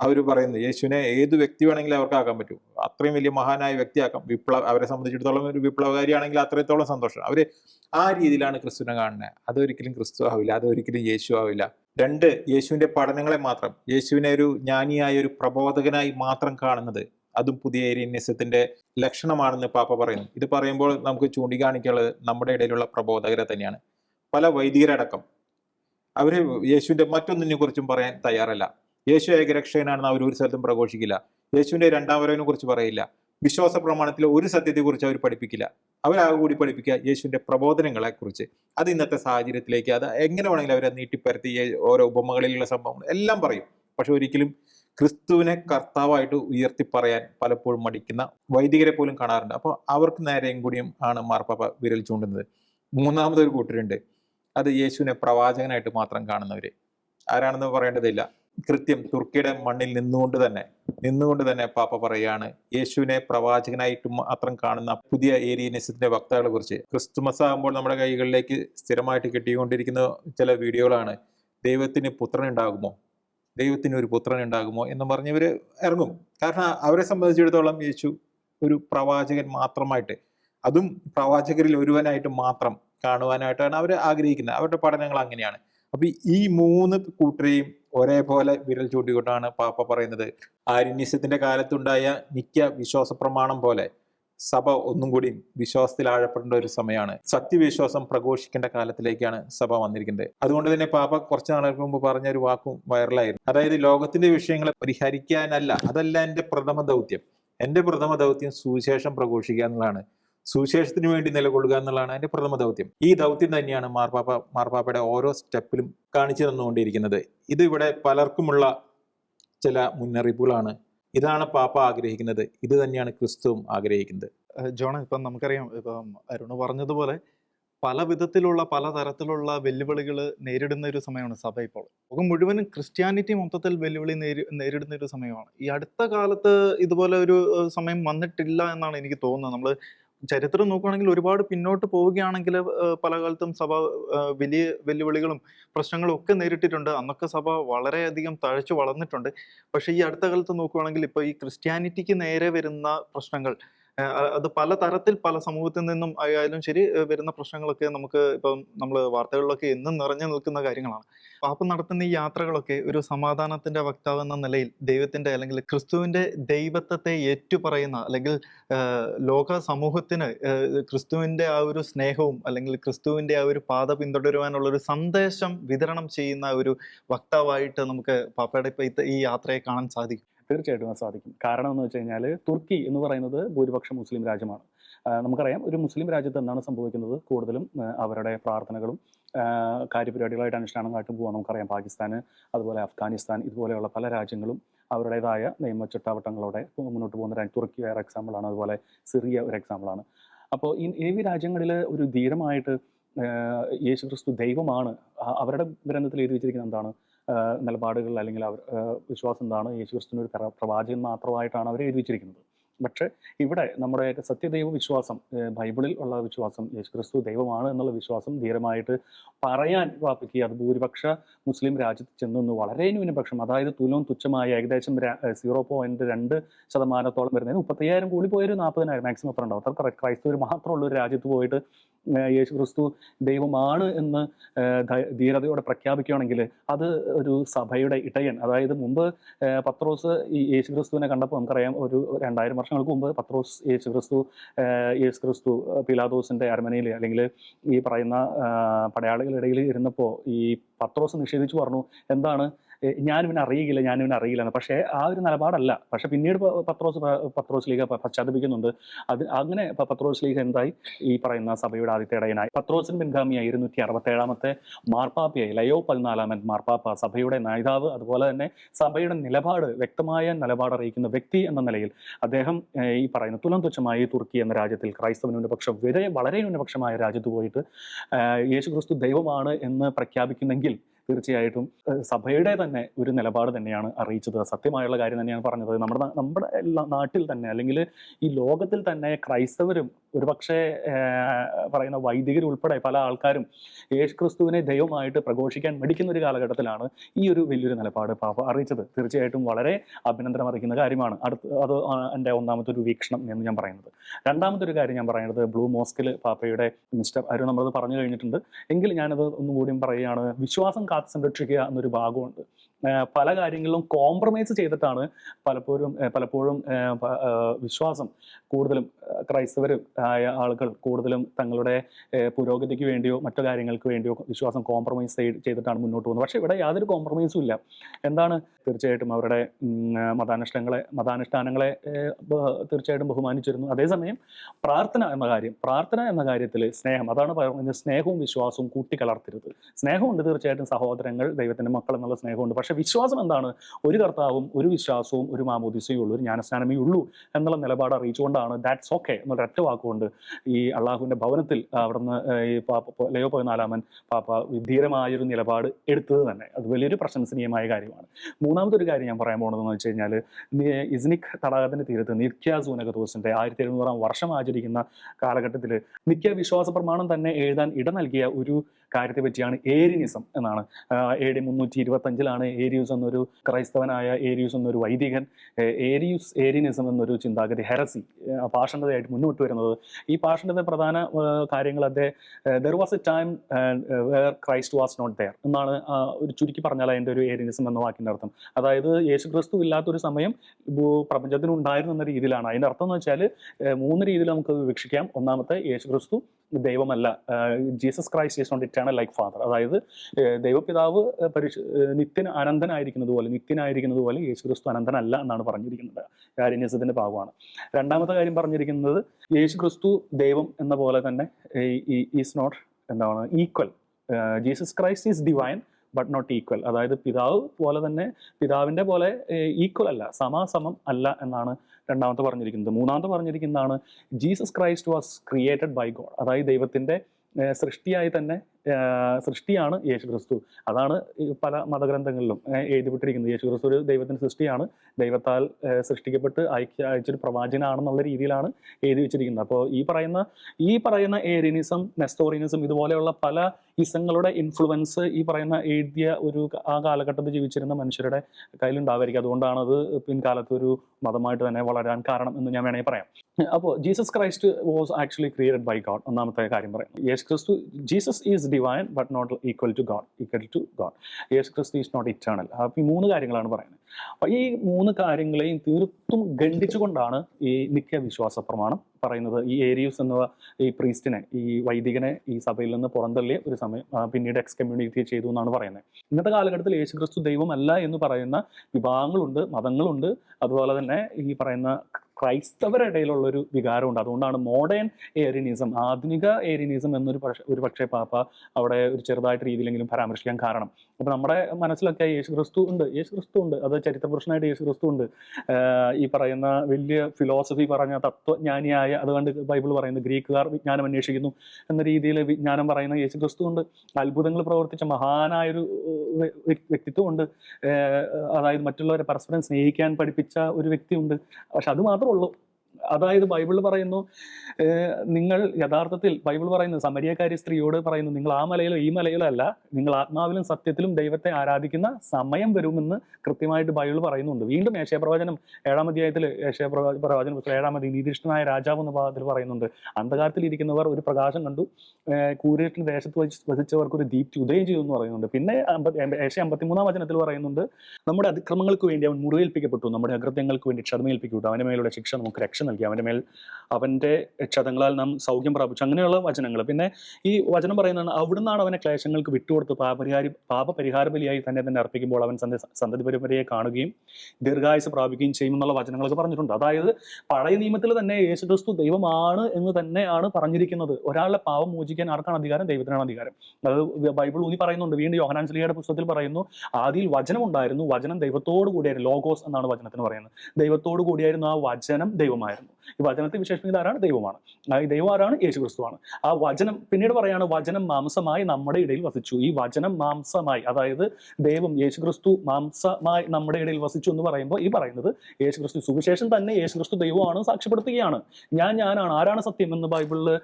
അവർ പറയുന്നത് യേശുവിനെ ഏത് വ്യക്തി വേണമെങ്കിലും അവർക്ക് ആക്കാൻ പറ്റും. അത്രയും വലിയ മഹാനായ വ്യക്തിയാക്കാം. വിപ്ലവ അവരെ സംബന്ധിച്ചിടത്തോളം ഒരു വിപ്ലവകാരിയാണെങ്കിൽ അത്രത്തോളം സന്തോഷം. അവർ ആ രീതിയിലാണ് ക്രിസ്തുവിനെ കാണുന്നത് അതൊരിക്കലും ക്രിസ്തു ആവില്ല. അതൊരിക്കലും യേശു ആവില്ല. രണ്ട് യേശുവിന്റെ പഠനങ്ങളെ മാത്രം. യേശുവിനെ ഒരു ജ്ഞാനിയായ ഒരു പ്രബോധകനായി മാത്രം കാണുന്നത് അതും പുതിയ ഏരിയന്യസത്തിന്റെ ലക്ഷണമാണെന്ന് പാപ്പ പറയുന്നു. ഇത് പറയുമ്പോൾ നമുക്ക് ചൂണ്ടിക്കാണിക്കാനുള്ളത് നമ്മുടെ ഇടയിലുള്ള പ്രബോധകരെ തന്നെയാണ്. പല വൈദികരടക്കം. അവർ യേശുവിന്റെ മറ്റൊന്നിനെ കുറിച്ചും പറയാൻ തയ്യാറല്ല. യേശു ഏകരക്ഷകനാണെന്ന് അവർ ഒരു സ്ഥലത്തും പ്രഘോഷിക്കില്ല. യേശുവിന്റെ രണ്ടാം വരവിനെ കുറിച്ച് പറയില്ല. വിശ്വാസ പ്രമാണത്തിലെ ഒരു സത്യത്തെക്കുറിച്ച് അവർ പഠിപ്പിക്കില്ല. അവരാകെ കൂടി പഠിപ്പിക്കുക യേശുവിന്റെ പ്രബോധനങ്ങളെക്കുറിച്ച്. അത് ഇന്നത്തെ സാഹചര്യത്തിലേക്ക് അത് എങ്ങനെ വേണമെങ്കിലും അവരെ നീട്ടിപ്പരത്തി ഓരോ ഉപമകളിലുള്ള സംഭവങ്ങൾ എല്ലാം പറയും. പക്ഷെ ഒരിക്കലും ക്രിസ്തുവിനെ കർത്താവായിട്ട് ഉയർത്തി പറയാൻ പലപ്പോഴും മടിക്കുന്ന വൈദികരെ പോലും കാണാറുണ്ട്. അപ്പോൾ അവർക്ക് നേരെയും കൂടിയും ആണ് മാർപ്പാപ്പ വിരൽ ചൂണ്ടുന്നത്. മൂന്നാമതൊരു കൂട്ടരുണ്ട്. അത് യേശുവിനെ പ്രവാചകനായിട്ട് മാത്രം കാണുന്നവര്. ആരാണെന്ന് പറയേണ്ടതില്ല. കൃത്യം തുർക്കിയുടെ മണ്ണിൽ നിന്നുകൊണ്ട് തന്നെ നിന്നുകൊണ്ട് തന്നെ പാപ്പ പറയാണ് യേശുവിനെ പ്രവാചകനായിട്ട് മാത്രം കാണുന്ന പുതിയ ഏരിയനിസത്തിന്റെ വക്താക്കളെ കുറിച്ച്. ക്രിസ്തുമസ് ആകുമ്പോൾ നമ്മുടെ കൈകളിലേക്ക് സ്ഥിരമായിട്ട് കിട്ടിക്കൊണ്ടിരിക്കുന്ന ചില വീഡിയോകളാണ് ദൈവത്തിന് പുത്രൻ ഉണ്ടാകുമോ ദൈവത്തിന് ഒരു പുത്രൻ ഉണ്ടാകുമോ എന്ന് പറഞ്ഞവര് ഇറങ്ങും. കാരണം അവരെ സംബന്ധിച്ചിടത്തോളം യേശു ഒരു പ്രവാചകൻ മാത്രമായിട്ട് അതും പ്രവാചകരിൽ ഒരുവനായിട്ട് മാത്രം കാണുവാനായിട്ടാണ് അവർ ആഗ്രഹിക്കുന്നത്. അവരുടെ പഠനങ്ങൾ അങ്ങനെയാണ്. അപ്പൊ ഈ മൂന്ന് കൂട്ടരെയും ഒരേപോലെ വിരൽ ചൂണ്ടിക്കൊണ്ടാണ് പാപ്പ പറയുന്നത്. ആര്യന്യസ്യത്തിന്റെ കാലത്തുണ്ടായ മിക്ക വിശ്വാസ പ്രമാണം പോലെ സഭ ഒന്നും കൂടി വിശ്വാസത്തിൽ ആഴപ്പെടേണ്ട ഒരു സമയമാണ്. സത്യവിശ്വാസം പ്രഘോഷിക്കേണ്ട കാലത്തിലേക്കാണ് സഭ വന്നിരിക്കുന്നത്. അതുകൊണ്ട് തന്നെ പാപ്പ കുറച്ച് നാളുകൾക്ക് മുമ്പ് പറഞ്ഞ ഒരു വാക്കും വൈറലായിരുന്നു. അതായത് ലോകത്തിന്റെ വിഷയങ്ങളെ പരിഹരിക്കാനല്ല അതല്ല എന്റെ പ്രഥമ ദൗത്യം എന്റെ പ്രഥമ ദൗത്യം സുവിശേഷം പ്രഘോഷിക്കുക എന്നുള്ളതാണ്. സുവിശേഷത്തിന് വേണ്ടി നിലകൊള്ളുക എന്നുള്ളതാണ് അതിന്റെ പ്രഥമ ദൗത്യം. ഈ ദൗത്യം തന്നെയാണ് മാർപ്പാപ്പ മാർപ്പാപ്പയുടെ ഓരോ സ്റ്റെപ്പിലും കാണിച്ചു തന്നുകൊണ്ടിരിക്കുന്നത്. ഇത് ഇവിടെ പലർക്കുമുള്ള ചില മുന്നറിയിപ്പുകളാണ്. ഇതാണ് പാപ്പ ആഗ്രഹിക്കുന്നത്. ഇത് തന്നെയാണ് ക്രിസ്തുവും ആഗ്രഹിക്കുന്നത്. ജോൺ ഇപ്പം നമുക്കറിയാം ഇപ്പം അരുണ് പറഞ്ഞതുപോലെ പല വിധത്തിലുള്ള പല തരത്തിലുള്ള വെല്ലുവിളികൾ നേരിടുന്ന ഒരു സമയമാണ് സഭ ഇപ്പോൾ. ലോകം മുഴുവനും ക്രിസ്ത്യാനിറ്റി മൊത്തത്തിൽ വെല്ലുവിളി നേരി നേരിടുന്ന ഒരു സമയമാണ്. ഈ അടുത്ത കാലത്ത് ഇതുപോലെ ഒരു സമയം വന്നിട്ടില്ല എന്നാണ് എനിക്ക് തോന്നുന്നത്. നമ്മൾ ചരിത്രം നോക്കുകയാണെങ്കിൽ ഒരുപാട് പിന്നോട്ട് പോവുകയാണെങ്കിൽ പല കാലത്തും സഭ വലിയ വെല്ലുവിളികളും പ്രശ്നങ്ങളും ഒക്കെ നേരിട്ടിട്ടുണ്ട്. അന്നൊക്കെ സഭ വളരെയധികം തഴച്ചു വളർന്നിട്ടുണ്ട്. പക്ഷേ ഈ അടുത്ത കാലത്ത് നോക്കുകയാണെങ്കിൽ ഇപ്പോൾ ഈ ക്രിസ്ത്യാനിറ്റിക്ക് നേരെ വരുന്ന പ്രശ്നങ്ങൾ അത് പല തരത്തിൽ പല സമൂഹത്തിൽ നിന്നും ആയാലും ശരി വരുന്ന പ്രശ്നങ്ങളൊക്കെ നമുക്ക് ഇപ്പം നമ്മൾ വാർത്തകളിലൊക്കെ എന്നും നിറഞ്ഞു നിൽക്കുന്ന കാര്യങ്ങളാണ്. പാപ്പ നടത്തുന്ന ഈ യാത്രകളൊക്കെ ഒരു സമാധാനത്തിന്റെ വക്താവ് എന്ന നിലയിൽ ദൈവത്തിന്റെ അല്ലെങ്കിൽ ക്രിസ്തുവിന്റെ ദൈവത്വത്തെ ഏറ്റുപറയുന്ന അല്ലെങ്കിൽ ലോക സമൂഹത്തിന് ക്രിസ്തുവിന്റെ ആ ഒരു സ്നേഹവും അല്ലെങ്കിൽ ക്രിസ്തുവിന്റെ ആ ഒരു പാത പിന്തുടരുവാനുള്ള ഒരു സന്ദേശം വിതരണം ചെയ്യുന്ന ഒരു വക്താവായിട്ട് നമുക്ക് പാപ്പയുടെ ഇപ്പം ഈ യാത്രയെ കാണാൻ സാധിക്കും. തീർച്ചയായിട്ടും അത് സാധിക്കും. കാരണം എന്ന് വെച്ച് കഴിഞ്ഞാൽ തുർക്കി എന്ന് പറയുന്നത് ഭൂരിപക്ഷം മുസ്ലിം രാജ്യമാണ്. നമുക്കറിയാം ഒരു മുസ്ലിം രാജ്യത്ത് എന്താണ് സംഭവിക്കുന്നത്? കൂടുതലും അവരുടെ പ്രാർത്ഥനകളും കാര്യപരിപാടികളായിട്ട് അനുഷ്ഠാനം കാട്ടും പോകാൻ നമുക്കറിയാം പാകിസ്ഥാന് അതുപോലെ അഫ്ഗാനിസ്ഥാൻ ഇതുപോലെയുള്ള പല രാജ്യങ്ങളും അവരുടേതായ നിയമ ചുട്ടാവട്ടങ്ങളോടെ മുന്നോട്ട് പോകുന്ന തുർക്കി വേറെ എക്സാമ്പിളാണ് അതുപോലെ സിറിയ ഒരു എക്സാമ്പിളാണ് അപ്പോൾ ഈ ഈ രാജ്യങ്ങളിൽ ഒരു ധീരമായിട്ട് യേശുക്രിസ്തു ദൈവമാണ്. അവരുടെ ഗ്രന്ഥത്തിൽ എഴുതി വെച്ചിരിക്കുന്നത് എന്താണ്? നിലപാടുകൾ അല്ലെങ്കിൽ അവർ വിശ്വാസം എന്താണ്? യേശുക്രിസ്തുവിന് ഒരു പ്രവാചകൻ മാത്രമായിട്ടാണ് അവർ എഴുതി വെച്ചിരിക്കുന്നത്. പക്ഷേ ഇവിടെ നമ്മുടെ സത്യദൈവ വിശ്വാസം ബൈബിളിൽ ഉള്ള വിശ്വാസം യേശുക്രിസ്തു ദൈവമാണ് എന്നുള്ള വിശ്വാസം ധീരമായിട്ട് പറയാൻ വാപ്പിക്ക്. അത് ഭൂരിപക്ഷ മുസ്ലിം രാജ്യത്ത് ചെന്നു വളരെ ന്യൂനപക്ഷം. അതായത് തുലവും തുച്ഛമായ ഏകദേശം സീറോ പോയിന്റ് രണ്ട് ശതമാനത്തോളം വരുന്നതിന് മുപ്പത്തയ്യായിരം കൂടി പോയൊരു നാൽപ്പതിനായിരം മാക്സിമം അത്ര ഉണ്ടാവും അത്ര ക്രൈസ്തവർ മാത്രമുള്ള ഒരു രാജ്യത്ത് പോയിട്ട് യേശു ക്രിസ്തു ദൈവമാണ് എന്ന് ധീരതയോടെ പ്രഖ്യാപിക്കുകയാണെങ്കിൽ അത് ഒരു സഭയുടെ ഇടയൻ. അതായത് മുമ്പ് പത്രോസ് ഈ യേശു ക്രിസ്തുവിനെ കണ്ടപ്പോൾ നമുക്കറിയാം ഒരു രണ്ടായിരം വർഷങ്ങൾക്ക് മുമ്പ് പത്രോസ് യേശു ക്രിസ്തു യേശു ക്രിസ്തു പിലാദോസിന്റെ അരമനയിൽ അല്ലെങ്കിൽ ഈ പറയുന്ന പടയാളികളിടയിൽ ഇരുന്നപ്പോൾ ഈ പത്രോസ് നിഷേധിച്ചു പറഞ്ഞു. എന്താണ്? ഞാനിവനെ അറിയില്ല ഞാനിവനെ അറിയില്ല പക്ഷേ ആ ഒരു നിലപാടല്ല. പക്ഷെ പിന്നീട് പത്രോസ് പത്രോസ് ലീഗ പശ്ചാത്തപിക്കുന്നുണ്ട്. അത് അങ്ങനെ പത്രോസ് ലീഗ് എന്തായി? ഈ പറയുന്ന സഭയുടെ ആദ്യത്തെ ഇടയനായി പത്രോസിൻ പിൻഗാമിയായി ഇരുന്നൂറ്റി അറുപത്തി ഏഴാമത്തെ മാർപ്പാപ്പയായി. ലയോ പതിനാലാമൻ മാർപ്പാപ്പ സഭയുടെ നേതാവ് അതുപോലെ തന്നെ സഭയുടെ നിലപാട് വ്യക്തമായ നിലപാട് അറിയിക്കുന്ന വ്യക്തി എന്ന നിലയിൽ അദ്ദേഹം ഈ പറയുന്ന തുലം തുച്ഛമായി തുർക്കി എന്ന രാജ്യത്തിൽ ക്രൈസ്തവ ന്യൂനപക്ഷം വരെ വളരെ ന്യൂനപക്ഷമായ രാജ്യത്ത് പോയിട്ട് യേശുക്രിസ്തു ദൈവമാണ് എന്ന് പ്രഖ്യാപിക്കുന്നെങ്കിൽ തീർച്ചയായിട്ടും സഭയുടെ തന്നെ ഒരു നിലപാട് തന്നെയാണ് അറിയിച്ചത്. സത്യമായുള്ള കാര്യം തന്നെയാണ് പറഞ്ഞത്. നമ്മുടെ നമ്മുടെ നാട്ടിൽ തന്നെ അല്ലെങ്കിൽ ഈ ലോകത്തിൽ തന്നെ ക്രൈസ്തവരും ഒരുപക്ഷെ പറയുന്ന വൈദികരുൾപ്പെടെ പല ആൾക്കാരും യേശുക്രിസ്തുവിനെ ദൈവമായിട്ട് പ്രഘോഷിക്കാൻ മടിക്കുന്ന ഒരു കാലഘട്ടത്തിലാണ് ഈ ഒരു വലിയൊരു നിലപാട് പാപ്പ അറിയിച്ചത്. തീർച്ചയായിട്ടും വളരെ അഭിനന്ദനം അറിയിക്കുന്ന കാര്യമാണ്. അടുത്ത അത് എന്റെ ഒന്നാമത്തെ ഒരു വീക്ഷണം എന്ന് ഞാൻ പറയുന്നത്. രണ്ടാമത്തെ ഒരു കാര്യം ഞാൻ പറയുന്നത് ബ്ലൂ മോസ്കിൽ പാപ്പയുടെ മിസ്റ്റർ അരു നമ്മളത് പറഞ്ഞു കഴിഞ്ഞിട്ടുണ്ട്. എങ്കിൽ ഞാനത് ഒന്നുകൂടിയും പറയുകയാണ്. വിശ്വാസം കാത്തു എന്നൊരു ഭാഗമുണ്ട്. പല കാര്യങ്ങളിലും കോംപ്രമൈസ് ചെയ്തിട്ടാണ് പലപ്പോഴും പലപ്പോഴും വിശ്വാസം കൂടുതലും ക്രൈസ്തവരും ആയ ആളുകൾ കൂടുതലും തങ്ങളുടെ പുരോഗതിക്ക് വേണ്ടിയോ മറ്റു കാര്യങ്ങൾക്ക് വേണ്ടിയോ വിശ്വാസം കോംപ്രമൈസ് ചെയ്തിട്ടാണ് മുന്നോട്ട് പോകുന്നത്. പക്ഷേ ഇവിടെ യാതൊരു കോംപ്രമൈസും ഇല്ല. എന്താണ്? തീർച്ചയായിട്ടും അവരുടെ മതാനുഷ്ഠാനങ്ങളെ മതാനുഷ്ഠാനങ്ങളെ തീർച്ചയായിട്ടും ബഹുമാനിച്ചിരുന്നു. അതേസമയം പ്രാർത്ഥന എന്ന കാര്യം പ്രാർത്ഥന എന്ന കാര്യത്തിൽ സ്നേഹം അതാണ് പറയുന്നത് സ്നേഹവും വിശ്വാസവും കൂട്ടിക്കലർത്തരുത്. സ്നേഹമുണ്ട് തീർച്ചയായിട്ടും സഹോദരങ്ങൾ ദൈവത്തിന്റെ മക്കൾ എന്നുള്ള സ്നേഹമുണ്ട്. പക്ഷെ വിശ്വാസം എന്താണ്? ഒരു കർത്താവും ഒരു വിശ്വാസവും ഒരു മാമോദിസയും ഉള്ളൂ ഒരു ജ്ഞാനസ്നാനമേ ഉള്ളൂ എന്നുള്ള നിലപാട് അറിയിച്ചുകൊണ്ടാണ് ദാറ്റ്സ് ഓക്കെ എന്നുള്ള ഒറ്റ വാക്കുകൊണ്ട് ഈ അള്ളാഹുവിന്റെ ഭവനത്തിൽ അവിടുന്ന് ഈ പാപ്പ ലയോ പതിനാലാമൻ പാപ്പ ധീരമായൊരു നിലപാട് എടുത്തത് തന്നെ. അത് വലിയൊരു പ്രശംസനീയമായ കാര്യമാണ്. മൂന്നാമത്തെ ഒരു കാര്യം ഞാൻ പറയാൻ പോകുന്നതെന്ന് വെച്ച് കഴിഞ്ഞാൽ ഇസ്നിക് തടാകത്തിന്റെ തീരത്ത് നിത്യ സൂനകദോസിന്റെ ആയിരത്തി എഴുന്നൂറാം വർഷം ആചരിക്കുന്ന കാലഘട്ടത്തിൽ നിത്യ വിശ്വാസ പ്രമാണം തന്നെ എഴുതാൻ ഇട നൽകിയ ഒരു കാര്യത്തെ പറ്റിയാണ് ഏരിനിസം എന്നാണ്. എ ഡി മുന്നൂറ്റി ഇരുപത്തി അഞ്ചിലാണ് ഏരിയൂസ് എന്നൊരു ക്രൈസ്തവനായ ഏരിയൂസ് എന്നൊരു വൈദികൻ ഏരിയൂസ് ഏരിനിസം എന്നൊരു ചിന്താഗതി ഹെറസി പാഷണ്ഡതയായിട്ട് മുന്നോട്ട് വരുന്നത്. ഈ പാഷണ്ഡത പ്രധാന കാര്യങ്ങൾ അദ്ദേഹം there was a time where Christ was not there എന്നാണ് ഒരു ചുരുക്കി പറഞ്ഞാൽ അതിന്റെ ഒരു ഏരിയനിസം എന്ന വാക്കിന്റെ അർത്ഥം. അതായത് യേശു ക്രിസ്തു ഇല്ലാത്തൊരു സമയം പ്രപഞ്ചത്തിനുണ്ടായിരുന്നു എന്ന രീതിയിലാണ്. അതിന്റെ അർത്ഥം എന്ന് വെച്ചാൽ മൂന്ന് രീതിയിൽ നമുക്ക് വിവക്ഷിക്കാം. ഒന്നാമത്തെ യേശു ക്രിസ്തു ദൈവമല്ല. Jesus Christ is not eternal like father അതായത് ദൈവപിതാവ് പരിശു നിത്യൻ അനന്തനായിരിക്കുന്നത് പോലെ നിത്യനായിരിക്കുന്നത് പോലെ യേശു ക്രിസ്തു അനന്തനല്ല എന്നാണ് പറഞ്ഞിരിക്കുന്നത്. കാരിന്യസത്തിന്റെ ഭാഗമാണ്. രണ്ടാമത്തെ കാര്യം പറഞ്ഞിരിക്കുന്നത് യേശു ക്രിസ്തു ദൈവം എന്ന പോലെ തന്നെ ഈസ് നോട്ട് എന്താണ് equal Jesus Christ is divine but not equal അതായത് പിതാവ് പോലെ തന്നെ പിതാവിന്റെ പോലെ ഈക്വൽ അല്ല സമാസമം അല്ല എന്നാണ് രണ്ടാമത്തെ പറഞ്ഞിരിക്കുന്നത്. മൂന്നാമത്തെ പറഞ്ഞിരിക്കുന്നതാണ് Jesus Christ was created by God അതായത് ദൈവത്തിന്റെ സൃഷ്ടിയായി തന്നെ സൃഷ്ടിയാണ് യേശു ക്രിസ്തു അതാണ് പല മതഗ്രന്ഥങ്ങളിലും എഴുതിപ്പെട്ടിരിക്കുന്നത്. യേശു ക്രിസ്തു ഒരു ദൈവത്തിന്റെ സൃഷ്ടിയാണ്. ദൈവത്താൽ സൃഷ്ടിക്കപ്പെട്ട് അയക്ക അയച്ചൊരു പ്രവാചനാണെന്നുള്ള രീതിയിലാണ് എഴുതി വെച്ചിരിക്കുന്നത്. അപ്പോൾ ഈ പറയുന്ന ഈ പറയുന്ന ഏരിനിസം നെസ്തോറിയനിസം ഇതുപോലെയുള്ള പല ഇസങ്ങളുടെ ഇൻഫ്ലുവൻസ് ഈ പറയുന്ന എഴുതിയ ഒരു ആ കാലഘട്ടത്തിൽ ജീവിച്ചിരുന്ന മനുഷ്യരുടെ കയ്യിലുണ്ടാവായിരിക്കും. അതുകൊണ്ടാണ് അത് പിൻകാലത്ത് ഒരു മതമായിട്ട് തന്നെ വളരാൻ കാരണം എന്ന് ഞാൻ വേണമെങ്കിൽ പറയാം. അപ്പോൾ Jesus Christ was actually created by God. ഒന്നാമത്തെ കാര്യം പറയാം. യേശു ക്രിസ്തു Jesus is divine but not equal to God equal to God യേശു ക്രിസ്തു ഈസ് നോട്ട് ഇറ്റേണൽ അപ്പോൾ ഈ മൂന്ന് കാര്യങ്ങളാണ് പറയുന്നത്. അപ്പോൾ ഈ മൂന്ന് കാര്യങ്ങളെയും തീർത്തും ഖണ്ഡിച്ചുകൊണ്ടാണ് ഈ നിത്യ വിശ്വാസ പ്രമാണം പറയുന്നത്. ഈ ഏരിയൂസ് എന്ന ഈ പ്രീസ്റ്റിനെ ഈ വൈദികനെ ഈ സഭയിൽ നിന്ന് പുറന്തള്ളിയ ഒരു സമയം പിന്നീട് എക്സ് കമ്മ്യൂണിറ്റി ചെയ്തു എന്നാണ് പറയുന്നത്. ഇന്നത്തെ കാലഘട്ടത്തിൽ യേശുക്രിസ്തു ദൈവമല്ല എന്ന് പറയുന്ന വിഭാഗങ്ങളുണ്ട് മതങ്ങളുണ്ട്. അതുപോലെ തന്നെ ഈ പറയുന്ന ക്രൈസ്തവരുടെ ഇടയിലുള്ള ഒരു വികാരമുണ്ട്. അതുകൊണ്ടാണ് മോഡേൺ ഏരിയനിസം ആധുനിക ഏരിയനിസം എന്നൊരു പക്ഷേ ഒരു പക്ഷേ പാപ്പ അവിടെ ഒരു ചെറുതായിട്ട് രീതിയിലെങ്കിലും പരാമർശിക്കാൻ കാരണം. അപ്പോൾ നമ്മുടെ മനസ്സിലൊക്കെ യേശു ക്രിസ്തു ഉണ്ട്. യേശു ക്രിസ്തു ഉണ്ട്. അത് ചരിത്രപുരുഷനായിട്ട് യേശു ക്രിസ്തു ഉണ്ട്. ഈ പറയുന്ന വലിയ ഫിലോസഫി പറഞ്ഞ തത്വജ്ഞാനിയായ അതുകൊണ്ട് ബൈബിൾ പറയുന്നത് ഗ്രീക്കുകാർ വിജ്ഞാനം അന്വേഷിക്കുന്നു എന്ന രീതിയിൽ വിജ്ഞാനം പറയുന്ന യേശു ക്രിസ്തു ഉണ്ട്. അത്ഭുതങ്ങൾ പ്രവർത്തിച്ച മഹാനായൊരു വ്യക്തിത്വമുണ്ട് അതായത് മറ്റുള്ളവരെ പരസ്പരം സ്നേഹിക്കാൻ പഠിപ്പിച്ച ഒരു വ്യക്തിയുണ്ട്. പക്ഷെ അത് മാത്രമേ ഉള്ളൂ. അതായത് ബൈബിൾ പറയുന്നു നിങ്ങൾ യഥാർത്ഥത്തിൽ ബൈബിൾ പറയുന്നു സമരിയക്കാരി സ്ത്രീയോട് പറയുന്നു നിങ്ങൾ ആ മലയിലോ ഈ മലയിലോ അല്ല നിങ്ങൾ ആത്മാവിലും സത്യത്തിലും ദൈവത്തെ ആരാധിക്കുന്ന സമയം വരുമെന്ന് കൃത്യമായിട്ട് ബൈബിൾ പറയുന്നുണ്ട്. വീണ്ടും ഏഷ്യാപ്രവചനം ഏഴാം അധ്യായത്തിൽ ഏഷ്യ പ്രവചന പുസ്തകം ഏഴാം അധ്യായം നീതിഷ്ഠനായ രാജാവ് എന്ന ഭാഗത്തിൽ പറയുന്നുണ്ട്. അന്ധകാരത്തിൽ ഇരിക്കുന്നവർ ഒരു പ്രകാശം കണ്ടു ഏഹ് കൂരിട്ടിന് ദേശത്ത് വച്ച് വസിച്ചവർക്ക് ഒരു ദീപ്തി ഉദയം എന്ന് പറയുന്നുണ്ട്. പിന്നെ ഏഷ്യ അമ്പത്തിമൂന്നാം വചനത്തിൽ പറയുന്നുണ്ട് നമ്മുടെ അതിക്രമങ്ങൾക്ക് വേണ്ടി അവൻ മുറിവേൽപ്പിക്കപ്പെട്ടു നമ്മുടെ അകൃത്യങ്ങൾക്ക് വേണ്ടി ക്ഷതമേൽപ്പിക്കപ്പെട്ടു അവന്റെ മേലുള്ള ശിക്ഷ നമുക്ക് രക്ഷ നൽകി അവന്റെ മേൽ അവന്റെ ക്ഷതങ്ങളാൽ നാം സൗഖ്യം പ്രാപിച്ചു. അങ്ങനെയുള്ള വചനങ്ങൾ. പിന്നെ ഈ വചനം പറയുന്നതാണ് അവിടുന്നാണ് അവനെ ക്ലേശങ്ങൾക്ക് വിട്ടുകൊടുത്ത് പാപപരിഹാരി പാപപരിഹാര ബലിയായി തന്നെ തന്നെ അർപ്പിക്കുമ്പോൾ അവൻ സന്ത സന്തതി പരമ്പരയെ കാണുകയും ദീർഘായുസ് പ്രാപിക്കുകയും ചെയ്യുമെന്നുള്ള വചനങ്ങളൊക്കെ പറഞ്ഞിട്ടുണ്ട്. അതായത് പഴയ നിയമത്തിൽ തന്നെ യേശുക്രിസ്തു ദൈവമാണ് എന്ന് തന്നെയാണ് പറഞ്ഞിരിക്കുന്നത്. ഒരാളുടെ പാപം മോചിക്കാൻ ആർക്കാണ് അധികാരം? ദൈവത്തിനാണ് അധികാരം. അത് ബൈബിൾ ഊന്നി പറയുന്നുണ്ട്. വീണ്ടും യോഹനാഞ്ജലിയുടെ പുസ്തകത്തിൽ പറയുന്നു ആദ്യയിൽ വചനം ഉണ്ടായിരുന്നു. വചനം ദൈവത്തോടു കൂടിയായിരുന്നു. ലോഗോസ് എന്നാണ് വചനത്തിന് പറയുന്നത്. ദൈവത്തോടു കൂടിയായിരുന്നു ആ വചനം ദൈവമായിരുന്നു. Bible. ഈ വചനത്തെ വിശേഷിപ്പിക്കുന്ന ആരാണ്? ദൈവമാണ്. ഈ ദൈവം ആരാണ്? യേശു ക്രിസ്തുവാണ് ആ വചനം പിന്നീട് പറയാണ് വചനം മാംസമായി നമ്മുടെ ഇടയിൽ വസിച്ചു. ഈ വചനം മാംസമായി അതായത് ദൈവം യേശു ക്രിസ്തു മാംസമായി നമ്മുടെ ഇടയിൽ വസിച്ചു എന്ന് പറയുമ്പോൾ ഈ പറയുന്നത് യേശു ക്രിസ്തു സുവിശേഷം തന്നെ യേശു ക്രിസ്തു ദൈവമാണ് സാക്ഷ്യപ്പെടുത്തുകയാണ്. ഞാൻ ഞാനാണ്. ആരാണ് സത്യം എന്ന് ബൈബിളിൽ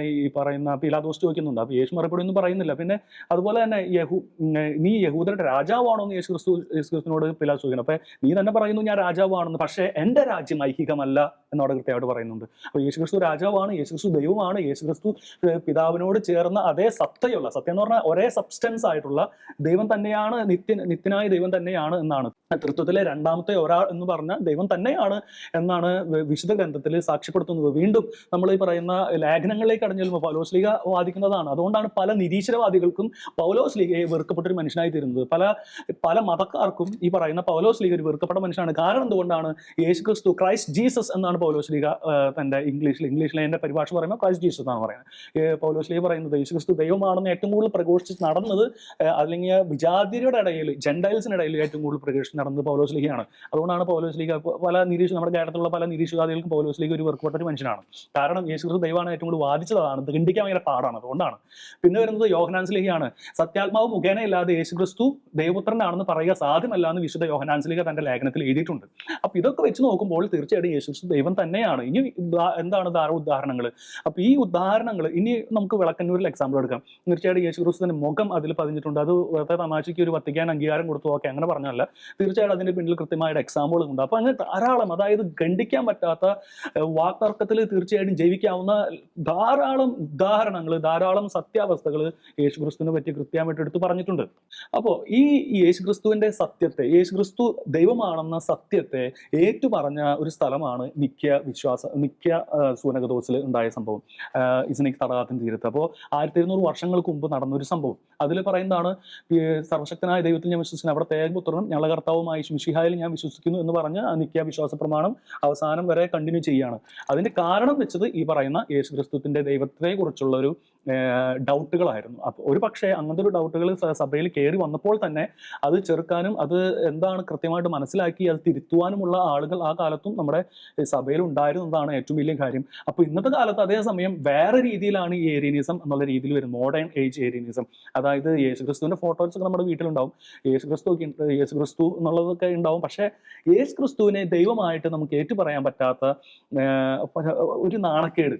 ഈ പറയുന്ന പിലാദോസ് ചോദിക്കുന്നുണ്ട്. അപ്പൊ യേശു മറുപടി ഒന്നും പറയുന്നില്ല. പിന്നെ അതുപോലെ തന്നെ യഹു നീ യഹൂദരുടെ രാജാവാണോ എന്ന് യേശു ക്രിസ്തു യേശു ക്രിസ്തുവിനോട് പിലാദോസ് ചോദിക്കണം അപ്പൊ നീ തന്നെ പറയുന്നു ഞാൻ രാജാവാണെന്ന്. പക്ഷേ എന്റെ രാജ്യം ഐഹികമല്ല എന്നവിടെ കൃത്യമായിട്ട് പറയുന്നുണ്ട്. അപ്പോൾ യേശുക്രിസ്തു രാജാവാണ് യേശു ക്രിസ്തു ദൈവമാണ് യേശുക്രിസ്തു പിതാവിനോട് ചേർന്ന അതേ സത്തയുള്ള സത്യം എന്ന് പറഞ്ഞാൽ ഒരേ സബ്സ്റ്റൻസ് ആയിട്ടുള്ള ദൈവം തന്നെയാണ് നിത്യ നിത്യനായ ദൈവം തന്നെയാണ് എന്നാണ്. തൃത്വത്തിലെ രണ്ടാമത്തെ ഒരാൾ എന്ന് പറഞ്ഞാൽ ദൈവം തന്നെയാണ് എന്നാണ് വിശുദ്ധ ഗ്രന്ഥത്തിൽ സാക്ഷ്യപ്പെടുത്തുന്നത്. വീണ്ടും നമ്മൾ ഈ പറയുന്ന ലേഖനങ്ങളിലേക്ക് അടഞ്ഞു ചെല്ലുമ്പോൾ പൗലോസ് ലീഗ വാദിക്കുന്നതാണ്. അതുകൊണ്ടാണ് പല നിരീശ്വരവാദികൾക്കും പൗലോസ്ലികയെ വെറുക്കപ്പെട്ടൊരു മനുഷ്യനായി തീരുന്നത്. പല പല മതക്കാർക്കും ഈ പറയുന്ന പൗലോസ്ലിക ഒരു വെറുക്കപ്പെട്ട മനുഷ്യനാണ്. കാരണം എന്തുകൊണ്ടാണ്? യേശു ക്രിസ്തു ക്രൈസ്റ്റ് ജീസസ് എന്നാണ് പൗലോസ് ലീഗ തന്റെ ഇംഗ്ലീഷിൽ ഇംഗ്ലീഷിലെ എന്റെ പരിഭാഷ പറയുമ്പോൾ ക്രൈസ്റ്റ് ജീസസ് എന്നാണ് പറയുന്നത്. ഏഹ്, പൗലോസ് ലീഗ പറയുന്നത് യേശുക്രിസ്തു ദൈവമാണെന്ന് ഏറ്റവും കൂടുതൽ പ്രഘോഷിച്ച് നടന്നത് അല്ലെങ്കിൽ വിജാതിരുടെ ഇടയിൽ ജെൻഡൈൽസിന് ഇടയിൽ ഏറ്റവും കൂടുതൽ പ്രഘോഷിച്ച് നടന്നത് പൗലോസ് ലീഗയാണ് അതുകൊണ്ടാണ് പൗലോസ് ലീഗ പല നിരീക്ഷ നമ്മുടെ കേരളത്തിലുള്ള പല നിരീക്ഷവാദികൾക്കും പൗലോസ് ലീഗ ഒരു വെറുക്കപ്പെട്ട ഒരു മനുഷ്യനാണ്. കാരണം യേശുക്രിസ്തു ദൈവമാണ് ഏറ്റവും കൂടുതൽ വാദിച്ചതാണ് ഖണ്ഡിക്കാൻ ഭയങ്കര പാടാണ് അതുകൊണ്ടാണ്. പിന്നെ വരുന്നത് യോഹനാൻസ്ലിഹയാണ് സത്യാത്മാവ് മുഖേന ഇല്ലാതെ യേശുക്രിസ്തു ദൈവപുത്രനാണെന്ന് പറയുക സാധ്യമല്ല എന്ന് വിശുദ്ധ യോഹനാൻസ്ലിഹ തന്റെ ലേഖനത്തിൽ എഴുതിയിട്ടുണ്ട്. അപ്പൊ ഇതൊക്കെ വെച്ച് നോക്കുമ്പോൾ തീർച്ചയായിട്ടും യേശുക്രിസ്തു ദൈവം ദൈവം തന്നെയാണ്. ഇനി എന്താണ് ധാരാളം ഉദാഹരണങ്ങൾ അപ്പൊ ഈ ഉദാഹരണങ്ങൾ ഇനി നമുക്ക് വിളക്കന്നൂരിൽ എക്സാമ്പിൾ എടുക്കാം. തീർച്ചയായിട്ടും യേശു ക്രിസ്തുവിന്റെ മുഖം അതിൽ പതിഞ്ഞിട്ടുണ്ട്. അത് വെറുതെ തമാശയ്ക്ക് ഒരു വത്തിക്കാൻ അംഗീകാരം കൊടുത്തു ഓക്കെ അങ്ങനെ പറഞ്ഞല്ല തീർച്ചയായിട്ടും അതിന്റെ പിന്നിൽ കൃത്യമായിട്ട് എക്സാമ്പിളും ഉണ്ട്. അപ്പൊ അങ്ങനെ ധാരാളം അതായത് ഖണ്ഡിക്കാൻ പറ്റാത്ത വാക്തർക്കത്തിൽ തീർച്ചയായിട്ടും ജീവിക്കാവുന്ന ധാരാളം ഉദാഹരണങ്ങൾ ധാരാളം സത്യാവസ്ഥകൾ യേശു ക്രിസ്തുവിനെ പറ്റി കൃത്യമായിട്ട് എടുത്തു പറഞ്ഞിട്ടുണ്ട്. അപ്പോൾ ഈ യേശു ക്രിസ്തുവിന്റെ സത്യത്തെ യേശു ക്രിസ്തു ദൈവമാണെന്ന സത്യത്തെ ഏറ്റു പറഞ്ഞ ഒരു സ്ഥലമാണ് നിത്യ വിശ്വാസ നിത്യ സൂനകദോസിൽ ഉണ്ടായ സംഭവം ആഹ് ഇസ്നിക് തടാകത്തിന് തീരത്ത്. അപ്പോൾ ആയിരത്തി ഇരുന്നൂറ് വർഷങ്ങൾക്ക് മുമ്പ് നടന്ന ഒരു സംഭവം. അതിൽ പറയുന്നതാണ് സർവശക്തനായ ദൈവത്തിൽ ഞാൻ വിശ്വസിക്കുന്നു. അവിടെ തേഗപുത്രനും ഞങ്ങളുടെ കർത്താവുമായി മിഷിഹായിൽ ഞാൻ വിശ്വസിക്കുന്നു എന്ന് പറഞ്ഞ് നിത്യ വിശ്വാസ പ്രമാണം അവസാനം വരെ കണ്ടിന്യൂ ചെയ്യുകയാണ് അതിന്റെ കാരണം വെച്ചത് ഈ പറയുന്ന യേശുക്രിസ്തുവിന്റെ ദൈവത്തെ കുറിച്ചുള്ള ഒരു ഡൗട്ടുകളായിരുന്നു. അപ്പോൾ ഒരു പക്ഷേ അങ്ങനത്തെ ഒരു ഡൗട്ടുകൾ സഭയിൽ കയറി വന്നപ്പോൾ തന്നെ അത് ചെറുക്കാനും അത് എന്താണ് കൃത്യമായിട്ട് മനസ്സിലാക്കി അത് തിരുത്തുവാനുമുള്ള ആളുകൾ ആ കാലത്തും നമ്മുടെ സഭയിൽ ഉണ്ടായിരുന്നതാണ് ഏറ്റവും വലിയ കാര്യം. അപ്പോൾ ഇന്നത്തെ കാലത്ത് അതേസമയം വേറെ രീതിയിലാണ് ഈ ഏരിയനിസം എന്നുള്ള രീതിയിൽ വരുന്നത് മോഡേൺ ഏജ് ഏരിയനിസം. അതായത് യേശുക്രിസ്തുവിന്റെ ഫോട്ടോസ് നമ്മുടെ വീട്ടിലുണ്ടാവും. യേശുക്രിസ്തു ഒക്കെ യേശുക്രിസ്തു എന്നുള്ളതൊക്കെ ഉണ്ടാവും പക്ഷേ യേശുക്രിസ്തുവിനെ ദൈവമായിട്ട് നമുക്ക് ഏറ്റുപറയാൻ പറ്റാത്ത ഒരു നാണക്കേട്.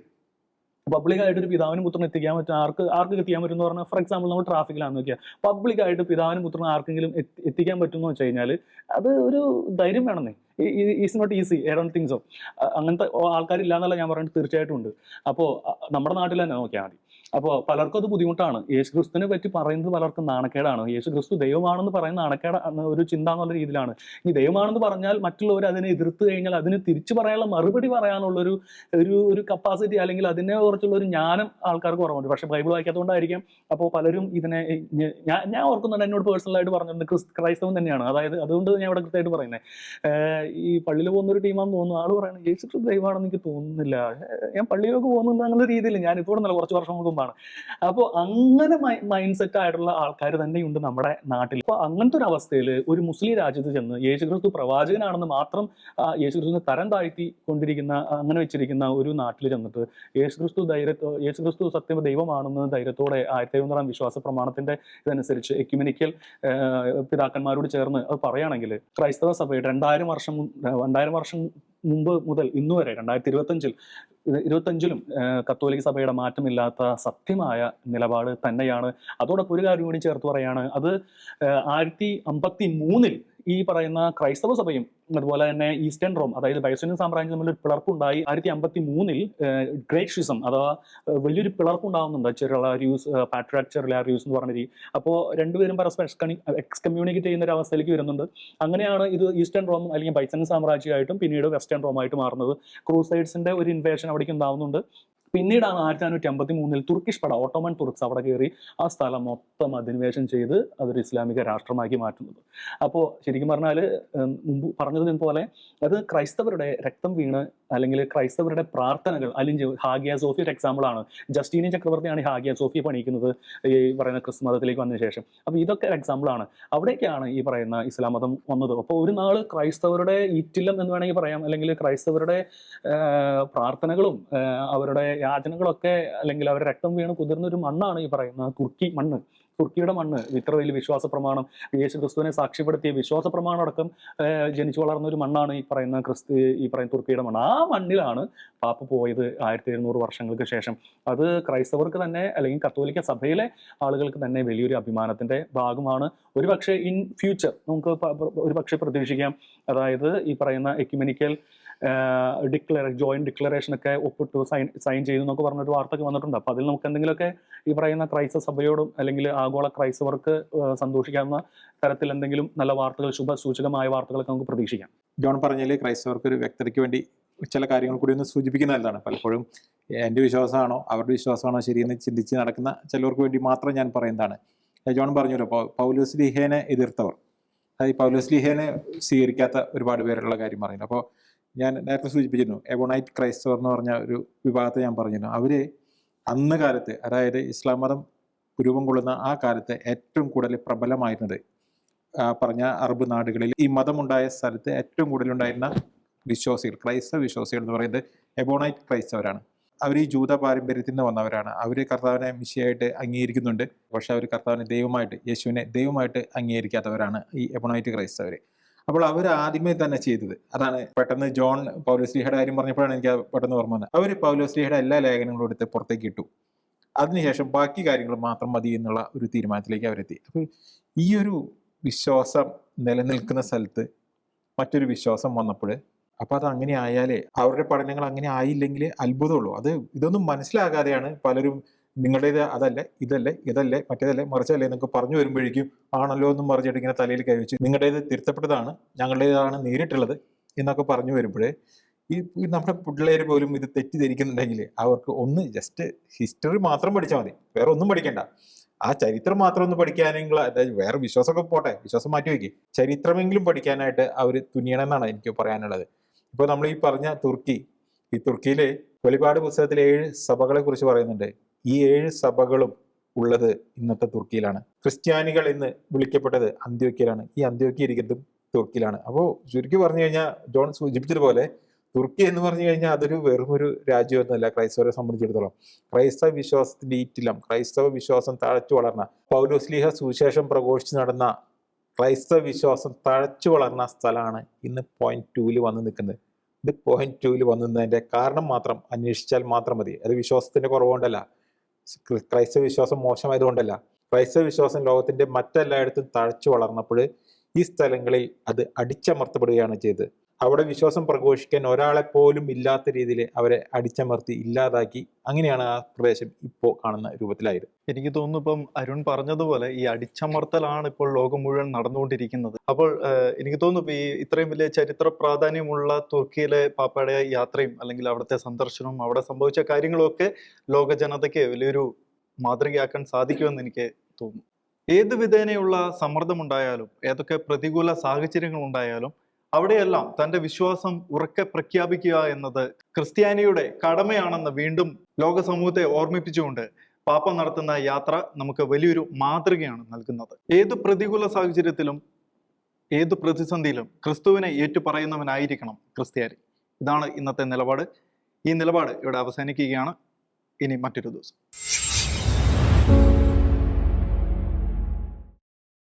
പബ്ലിക്കായിട്ട് ഒരു പിതാവിനും പുത്രനും എത്തിക്കാൻ പറ്റും ആർക്ക് ആർക്ക് എത്തിക്കാൻ പറ്റും എന്ന് പറഞ്ഞാൽ ഫോർ എക്സാമ്പിൾ നമ്മൾ ട്രാഫിക്കിലാണെന്ന് നോക്കിയാൽ പബ്ലിക്കായിട്ട് പിതാവിനും പുത്രനും ആർക്കെങ്കിലും എത്തി- എത്തിക്കാൻ പറ്റുമെന്ന് വെച്ച് കഴിഞ്ഞാൽ അത് ഒരു ധൈര്യം വേണമെന്നേ. Is not easy I don't think so അങ്ങനത്തെ ആൾക്കാരില്ല എന്നല്ല ഞാൻ പറഞ്ഞിട്ട് തീർച്ചയായിട്ടും ഉണ്ട്. അപ്പോൾ നമ്മുടെ നാട്ടിൽ തന്നെ നോക്കിയാൽ മതി. അപ്പോൾ പലർക്കും അത് ബുദ്ധിമുട്ടാണ്. യേശു ക്രിസ്തുവിനെ പറ്റി പറയുന്നത് പലർക്കും നാണക്കേടാണ്. യേശു ക്രിസ്തു ദൈവമാണെന്ന് പറയുന്ന നാണക്കേട ഒരു ചിന്ത എന്നുള്ള രീതിയിലാണ്. ഇനി ദൈവമാണെന്ന് പറഞ്ഞാൽ മറ്റുള്ളവർ അതിനെ എതിർത്ത് കഴിഞ്ഞാൽ അതിന് തിരിച്ചു പറയാനുള്ള മറുപടി പറയാനുള്ള ഒരു ഒരു ഒരു കപ്പാസിറ്റി അല്ലെങ്കിൽ അതിനെ കുറിച്ചുള്ള ഒരു ജ്ഞാനം ആൾക്കാർക്ക് കുറവുണ്ട് പക്ഷേ ബൈബിൾ വായിക്കാത്തതുകൊണ്ടായിരിക്കും അപ്പോൾ പലരും ഇതിനെ ഞാൻ ഞാൻ ഓർക്കുന്നുണ്ട് എന്നോട് പേഴ്സണലായിട്ട് പറഞ്ഞിട്ടുണ്ട്. ക്രിസ് ക്രൈസ്തവൻ തന്നെയാണ്. അതായത് അതുകൊണ്ട് ഞാൻ ഇവിടെ കൃത്യമായിട്ട് പറയുന്നത് ഈ പള്ളിയിൽ പോകുന്ന ഒരു ടീമാണെന്ന് തോന്നുന്നു. ആൾ പറയുന്നത് യേശു ക്രിസ്തു ദൈവമാണെന്ന് എനിക്ക് തോന്നുന്നില്ല. ഞാൻ പള്ളിയിലേക്ക് പോകുന്നുണ്ട് എന്നുള്ള രീതിയിൽ ഞാൻ ഇപ്പോൾ കുറച്ച് വർഷം മുമ്പാണ്. അപ്പോൾ അങ്ങനെ മൈൻഡ് സെറ്റ് ആയിട്ടുള്ള ആൾക്കാർ തന്നെയുണ്ട് നമ്മുടെ നാട്ടിൽ. അപ്പോൾ അങ്ങനത്തെ ഒരു അവസ്ഥയിൽ ഒരു മുസ്ലിം രാജ്യത്ത് ചെന്ന് യേശുക്രിസ്തു പ്രവാചകനാണെന്ന് മാത്രം യേശുക്രിസ്തുവിനെ തരം താഴ്ത്തി കൊണ്ടിരിക്കുന്ന അങ്ങനെ വെച്ചിരിക്കുന്ന ഒരു നാട്ടിൽ ചെന്നിട്ട് യേശുക്രിസ്തു ധൈര്യത്തോ യേശുക്രിസ്തു സത്യം ദൈവമാണെന്ന് ധൈര്യത്തോടെ ആയിരത്തി എഴുന്നൂറാം വിശ്വാസ പ്രമാണത്തിന്റെ ഇതനുസരിച്ച് എക്യുമെനിക്കൽ പിതാക്കന്മാരോട് ചേർന്ന് അത് പറയുകയാണെങ്കിൽ ക്രൈസ്തവ സഭയുടെ രണ്ടായിരം വർഷം രണ്ടായിരം വർഷം മുമ്പ് മുതൽ ഇന്നു വരെ രണ്ടായിരത്തി ഇരുപത്തഞ്ചിൽ ഇരുപത്തഞ്ചിലും കത്തോലിക്ക സഭയുടെ മാറ്റമില്ലാത്ത സത്യമായ നിലപാട് തന്നെയാണ്. അതോടൊപ്പം ഒരു കാര്യം കൂടി ചേർത്ത് പറയാണ്. അത് ആയിരത്തി അമ്പത്തി മൂന്നിൽ ഈ പറയുന്ന ക്രൈസ്തവ സഭയും അതുപോലെ തന്നെ ഈസ്റ്റേൺ റോം അതായത് ബൈസോനിയൻ സാമ്രാജ്യം തമ്മിൽ ഒരു പിളർപ്പുണ്ടായി ആയിരത്തി അമ്പത്തി മൂന്നിൽ ഗ്രേറ്റ് അഥവാ വലിയൊരു പിളർപ്പുണ്ടാവുന്നുണ്ട്. ചെറിയൂസ് പാട്രാക് ചെറുലാരിയൂസ് എന്ന് പറഞ്ഞ രീതി. അപ്പോൾ രണ്ടുപേരും പരസ്പരം എക്സ് കമ്മ്യൂണിക്കേറ്റ് ചെയ്യുന്ന ഒരു അവസ്ഥയിലേക്ക് വരുന്നുണ്ട്. അങ്ങനെയാണ് ഇത് ഈസ്റ്റേൺ റോം അല്ലെങ്കിൽ ബൈസോനിയൻ സാമ്രാജ്യമായിട്ടും പിന്നീട് വെസ്റ്റേൺ റോമായിട്ട് മാറുന്നത്. ക്രൂസൈഡ്സിന്റെ ഒരു ഇൻവേഷൻ അവിടേക്ക് ഉണ്ടാവുന്നുണ്ട്. പിന്നീടാണ് ആയിരത്തി നാനൂറ്റി അമ്പത്തി മൂന്നിൽ തുർക്കിഷ് പട ഓട്ടോമൻ തുർക്സ് അവിടെ കയറി ആ സ്ഥലം മൊത്തം അധിനിവേശം ചെയ്ത് അതൊരു ഇസ്ലാമിക രാഷ്ട്രമാക്കി മാറ്റുന്നത്. അപ്പോൾ ശരിക്കും പറഞ്ഞാൽ മുമ്പ് പറഞ്ഞതിന് പോലെ അത് ക്രൈസ്തവരുടെ രക്തം വീണ് അല്ലെങ്കിൽ ക്രൈസ്തവരുടെ പ്രാർത്ഥനകൾ അല്ലെങ്കിൽ ഹാഗിയ സോഫി ഒരു എക്സാമ്പിൾ ആണ്. ജസ്റ്റീനി ചക്രവർത്തിയാണ് ഹാഗിയ സോഫി പണിയിക്കുന്നത് ഈ പറയുന്ന ക്രിസ്തു മതത്തിലേക്ക് വന്നതിന് ശേഷം. അപ്പോൾ ഇതൊക്കെ ഒരു എക്സാമ്പിൾ ആണ്. അവിടേക്കാണ് ഈ പറയുന്ന ഇസ്ലാം മതം വന്നത്. അപ്പോൾ ഒരു നാൾ ക്രൈസ്തവരുടെ ഈറ്റില്ലം എന്ന് വേണമെങ്കിൽ പറയാം. അല്ലെങ്കിൽ ക്രൈസ്തവരുടെ പ്രാർത്ഥനകളും അവരുടെ യാചനകളൊക്കെ അല്ലെങ്കിൽ അവരുടെ രക്തം വീണ് കുതിർന്ന ഒരു മണ്ണാണ് ഈ പറയുന്ന തുർക്കി മണ്ണ്. തുർക്കിയുടെ മണ്ണ്. ഇത്ര വലിയ വിശ്വാസ പ്രമാണം. യേശു ക്രിസ്തുവിനെ സാക്ഷ്യപ്പെടുത്തിയ വിശ്വാസ പ്രമാണം അടക്കം ജനിച്ചു വളർന്ന ഒരു മണ്ണാണ് ഈ പറയുന്ന ക്രിസ്തു ഈ പറയുന്ന തുർക്കിയുടെ മണ്ണ്. ആ മണ്ണിലാണ് പാപ്പ പോയത് ആയിരത്തി എഴുന്നൂറ് വർഷങ്ങൾക്ക് ശേഷം. അത് ക്രൈസ്തവർക്ക് തന്നെ അല്ലെങ്കിൽ കത്തോലിക്ക സഭയിലെ ആളുകൾക്ക് തന്നെ വലിയൊരു അഭിമാനത്തിന്റെ ഭാഗമാണ്. ഒരുപക്ഷെ ഇൻ ഫ്യൂച്ചർ നമുക്ക് ഒരുപക്ഷെ പ്രതീക്ഷിക്കാം. അതായത് ഈ പറയുന്ന എക്യുമെനിക്കൽ ഡിക്ലറ ജോയിന്റ് ഡിക്ലറേഷൻ ഒക്കെ ഒപ്പിട്ടു സൈൻ സൈൻ ചെയ്തു എന്നൊക്കെ പറഞ്ഞൊരു വാർത്തയൊക്കെ വന്നിട്ടുണ്ട്. അപ്പോൾ അതിൽ നമുക്ക് എന്തെങ്കിലുമൊക്കെ ഈ പറയുന്ന ക്രൈസ്തവ സഭയോടും അല്ലെങ്കിൽ ആഗോള ക്രൈസ്തവർക്ക് സന്തോഷിക്കാവുന്ന തരത്തിൽ എന്തെങ്കിലും നല്ല വാർത്തകൾ ശുഭ സൂചകമായ വാർത്തകളൊക്കെ നമുക്ക് പ്രതീക്ഷിക്കാം. ജോൺ പറഞ്ഞാൽ ക്രൈസ്തവർക്ക് ഒരു വ്യക്തതയ്ക്ക് വേണ്ടി ചില കാര്യങ്ങൾ കൂടി ഒന്ന് സൂചിപ്പിക്കുന്ന നല്ലതാണ് പലപ്പോഴും എന്റെ വിശ്വാസമാണോ അവരുടെ വിശ്വാസമാണോ ശരിയെന്ന് ചിന്തിച്ച് നടക്കുന്ന ചിലവർക്ക് വേണ്ടി മാത്രം ഞാൻ പറയുന്നതാണ്. ജോൺ പറഞ്ഞല്ലോ പൗലോസ് ലിഹേനെ എതിർത്തവർ. അതായത് പൗലോസ് ലിഹേനെ സ്വീകരിക്കാത്ത ഒരുപാട് പേരുള്ള കാര്യം പറയുന്നു. അപ്പോൾ ഞാൻ നേരത്തെ സൂചിപ്പിച്ചിരുന്നു എബോണൈറ്റ് ക്രൈസ്തവർ എന്ന് പറഞ്ഞ ഒരു വിഭാഗത്തെ ഞാൻ പറഞ്ഞിരുന്നു. അവർ അന്ന് കാലത്ത് അതായത് ഇസ്ലാം മതം രൂപം കൊള്ളുന്ന ആ കാലത്ത് ഏറ്റവും കൂടുതൽ പ്രബലമായിരുന്നത് പറഞ്ഞ അറബ് നാടുകളിൽ. ഈ മതമുണ്ടായ സ്ഥലത്ത് ഏറ്റവും കൂടുതൽ ഉണ്ടായിരുന്ന വിശ്വാസികൾ ക്രൈസ്തവ വിശ്വാസികൾ എന്ന് പറയുന്നത് എബോണൈറ്റ് ക്രൈസ്തവരാണ് അവർ ഈ ജൂത പാരമ്പര്യത്തിൽ നിന്ന് വന്നവരാണ്. അവർ കർത്താവിനെ മിശയായിട്ട് അംഗീകരിക്കുന്നുണ്ട്. പക്ഷെ അവർ കർത്താവിനെ ദൈവമായിട്ട് യേശുവിനെ ദൈവമായിട്ട് അംഗീകരിക്കാത്തവരാണ് ഈ എബോണൈറ്റ് ക്രൈസ്തവർ അപ്പോൾ അവർ ആദ്യമേ തന്നെ ചെയ്തത്. അതാണ് പെട്ടെന്ന് ജോൺ പൗലോസ്ലിഹയുടെ കാര്യം പറഞ്ഞപ്പോഴാണ് എനിക്ക് പെട്ടെന്ന് ഓർമ്മ വന്നത്. അവർ പൗലോസ്ലിഹയുടെ എല്ലാ ലേഖനങ്ങളും എടുത്ത് പുറത്തേക്ക് ഇട്ടു. അതിനുശേഷം ബാക്കി കാര്യങ്ങൾ മാത്രം മതി എന്നുള്ള ഒരു തീരുമാനത്തിലേക്ക് അവരെത്തി. അപ്പോൾ ഈ ഒരു വിശ്വാസം നിലനിൽക്കുന്ന സ്ഥലത്ത് മറ്റൊരു വിശ്വാസം വന്നപ്പോൾ അപ്പൊ അത് അങ്ങനെ ആയാലേ അവരുടെ പഠനങ്ങൾ അങ്ങനെ ആയില്ലെങ്കിൽ അത്ഭുതമുള്ളൂ. അത് ഇതൊന്നും മനസ്സിലാകാതെയാണ് പലരും നിങ്ങളുടേത് അതല്ല ഇതല്ലേ ഇതല്ലേ മറ്റേതല്ലേ മറിച്ചല്ലേ നിങ്ങൾക്ക് പറഞ്ഞു വരുമ്പോഴേക്കും ആണല്ലോ എന്നും പറഞ്ഞിട്ട് ഇങ്ങനെ തലയിൽ കൈവച്ച് നിങ്ങളുടേത് തിരുത്തപ്പെട്ടതാണ് ഞങ്ങളുടേതാണ് നേരിട്ടുള്ളത് എന്നൊക്കെ പറഞ്ഞു വരുമ്പോഴേ ഈ ഈ നമ്മുടെ പിള്ളേർ പോലും ഇത് തെറ്റിദ്ധരിക്കുന്നുണ്ടെങ്കിൽ അവർക്ക് ഒന്ന് ജസ്റ്റ് ഹിസ്റ്ററി മാത്രം പഠിച്ചാൽ മതി വേറെ ഒന്നും പഠിക്കണ്ട. ആ ചരിത്രം മാത്രം ഒന്ന് പഠിക്കാനെങ്കിൽ അതായത് വേറെ വിശ്വാസമൊക്കെ പോട്ടെ വിശ്വാസം മാറ്റി വയ്ക്കും. ചരിത്രമെങ്കിലും പഠിക്കാനായിട്ട് അവർ തുനിയണമെന്നാണ് എനിക്ക് പറയാനുള്ളത്. ഇപ്പോൾ നമ്മൾ ഈ പറഞ്ഞ തുർക്കി ഈ തുർക്കിയിലെ വെളിപാട് പുസ്തകത്തിലെ ഏഴ് സഭകളെ കുറിച്ച് പറയുന്നുണ്ട്. ഈ ഏഴ് സഭകളും ഉള്ളത് ഇന്നത്തെ തുർക്കിയിലാണ്. ക്രിസ്ത്യാനികൾ എന്ന് വിളിക്കപ്പെട്ടത് അന്ത്യോക്കിയിലാണ് ഈ അന്ത്യോക്കി ഇരിക്കുന്നതും തുർക്കിയിലാണ്. അപ്പോൾ ചുരുക്കി പറഞ്ഞു കഴിഞ്ഞാൽ ജോൺ സൂചിപ്പിച്ചതുപോലെ തുർക്കി എന്ന് പറഞ്ഞു കഴിഞ്ഞാൽ അതൊരു വെറും ഒരു രാജ്യമൊന്നുമല്ല. ക്രൈസ്തവരെ സംബന്ധിച്ചിടത്തോളം. ക്രൈസ്തവ വിശ്വാസത്തിന്റെ ഈറ്റിലം ക്രൈസ്തവ വിശ്വാസം തഴച്ചു വളർന്ന പൗലോസ്ലിഹ സുവിശേഷം പ്രഘോഷിച്ച് നടന്ന ക്രൈസ്തവ വിശ്വാസം തഴച്ചു വളർന്ന സ്ഥലമാണ് ഇന്ന് പോയിന്റ് ടൂവിൽ വന്ന് നിൽക്കുന്നത്. ഇത് പോയിന്റ് ടൂവിൽ വന്നതിന്റെ കാരണം മാത്രം അന്വേഷിച്ചാൽ മാത്രം മതി. അത് വിശ്വാസത്തിന്റെ കുറവുകൊണ്ടല്ല. ക്രൈസ്തവ വിശ്വാസം മോശമായതുകൊണ്ടല്ല. ക്രൈസ്തവ വിശ്വാസം ലോകത്തിന്റെ മറ്റെല്ലായിടത്തും തഴച്ചു വളർന്നപ്പോൾ ഈ സ്ഥലങ്ങളിൽ അത് അടിച്ചമർത്തപ്പെടുകയാണ് ചെയ്തത്. അവിടെ വിശ്വാസം പ്രഘോഷിക്കാൻ ഒരാളെ പോലും ഇല്ലാത്ത രീതിയിൽ അവരെ അടിച്ചമർത്തി ഇല്ലാതാക്കി അങ്ങനെയാണ് ആ പ്രദേശം ഇപ്പോൾ കാണുന്ന രൂപത്തിലായത്. എനിക്ക് തോന്നുന്നു ഇപ്പം അരുൺ പറഞ്ഞതുപോലെ ഈ അടിച്ചമർത്തലാണ് ഇപ്പോൾ ലോകം മുഴുവൻ നടന്നുകൊണ്ടിരിക്കുന്നത്. അപ്പോൾ എനിക്ക് തോന്നുന്നു ഈ ഇത്രയും വലിയ ചരിത്ര പ്രാധാന്യമുള്ള തുർക്കിയിലെ പാപ്പയുടെ യാത്രയും അല്ലെങ്കിൽ അവിടുത്തെ സന്ദർശനവും അവിടെ സംഭവിച്ച കാര്യങ്ങളൊക്കെ ലോക ജനതയ്ക്ക് വലിയൊരു മാതൃകയാക്കാൻ സാധിക്കുമെന്ന് എനിക്ക് തോന്നുന്നു. ഏത് വിധേനയുള്ള സമ്മർദ്ദമുണ്ടായാലും ഏതൊക്കെ പ്രതികൂല സാഹചര്യങ്ങൾ ഉണ്ടായാലും അവിടെയെല്ലാം തന്റെ വിശ്വാസം ഉറക്കെ പ്രഖ്യാപിക്കുക എന്നത് ക്രിസ്ത്യാനിയുടെ കടമയാണെന്ന് വീണ്ടും ലോക സമൂഹത്തെ ഓർമ്മിപ്പിച്ചുകൊണ്ട് പാപ്പ നടത്തുന്ന യാത്ര നമുക്ക് വലിയൊരു മാതൃകയാണ് നൽകുന്നത്. ഏത് പ്രതികൂല സാഹചര്യത്തിലും ഏത് പ്രതിസന്ധിയിലും ക്രിസ്തുവിനെ ഏറ്റുപറയുന്നവനായിരിക്കണം ക്രിസ്ത്യാനി. ഇതാണ് ഇന്നത്തെ നിലപാട്. ഈ നിലപാട് ഇവിടെ അവസാനിക്കുകയാണ്. ഇനി മറ്റൊരു ദിവസം.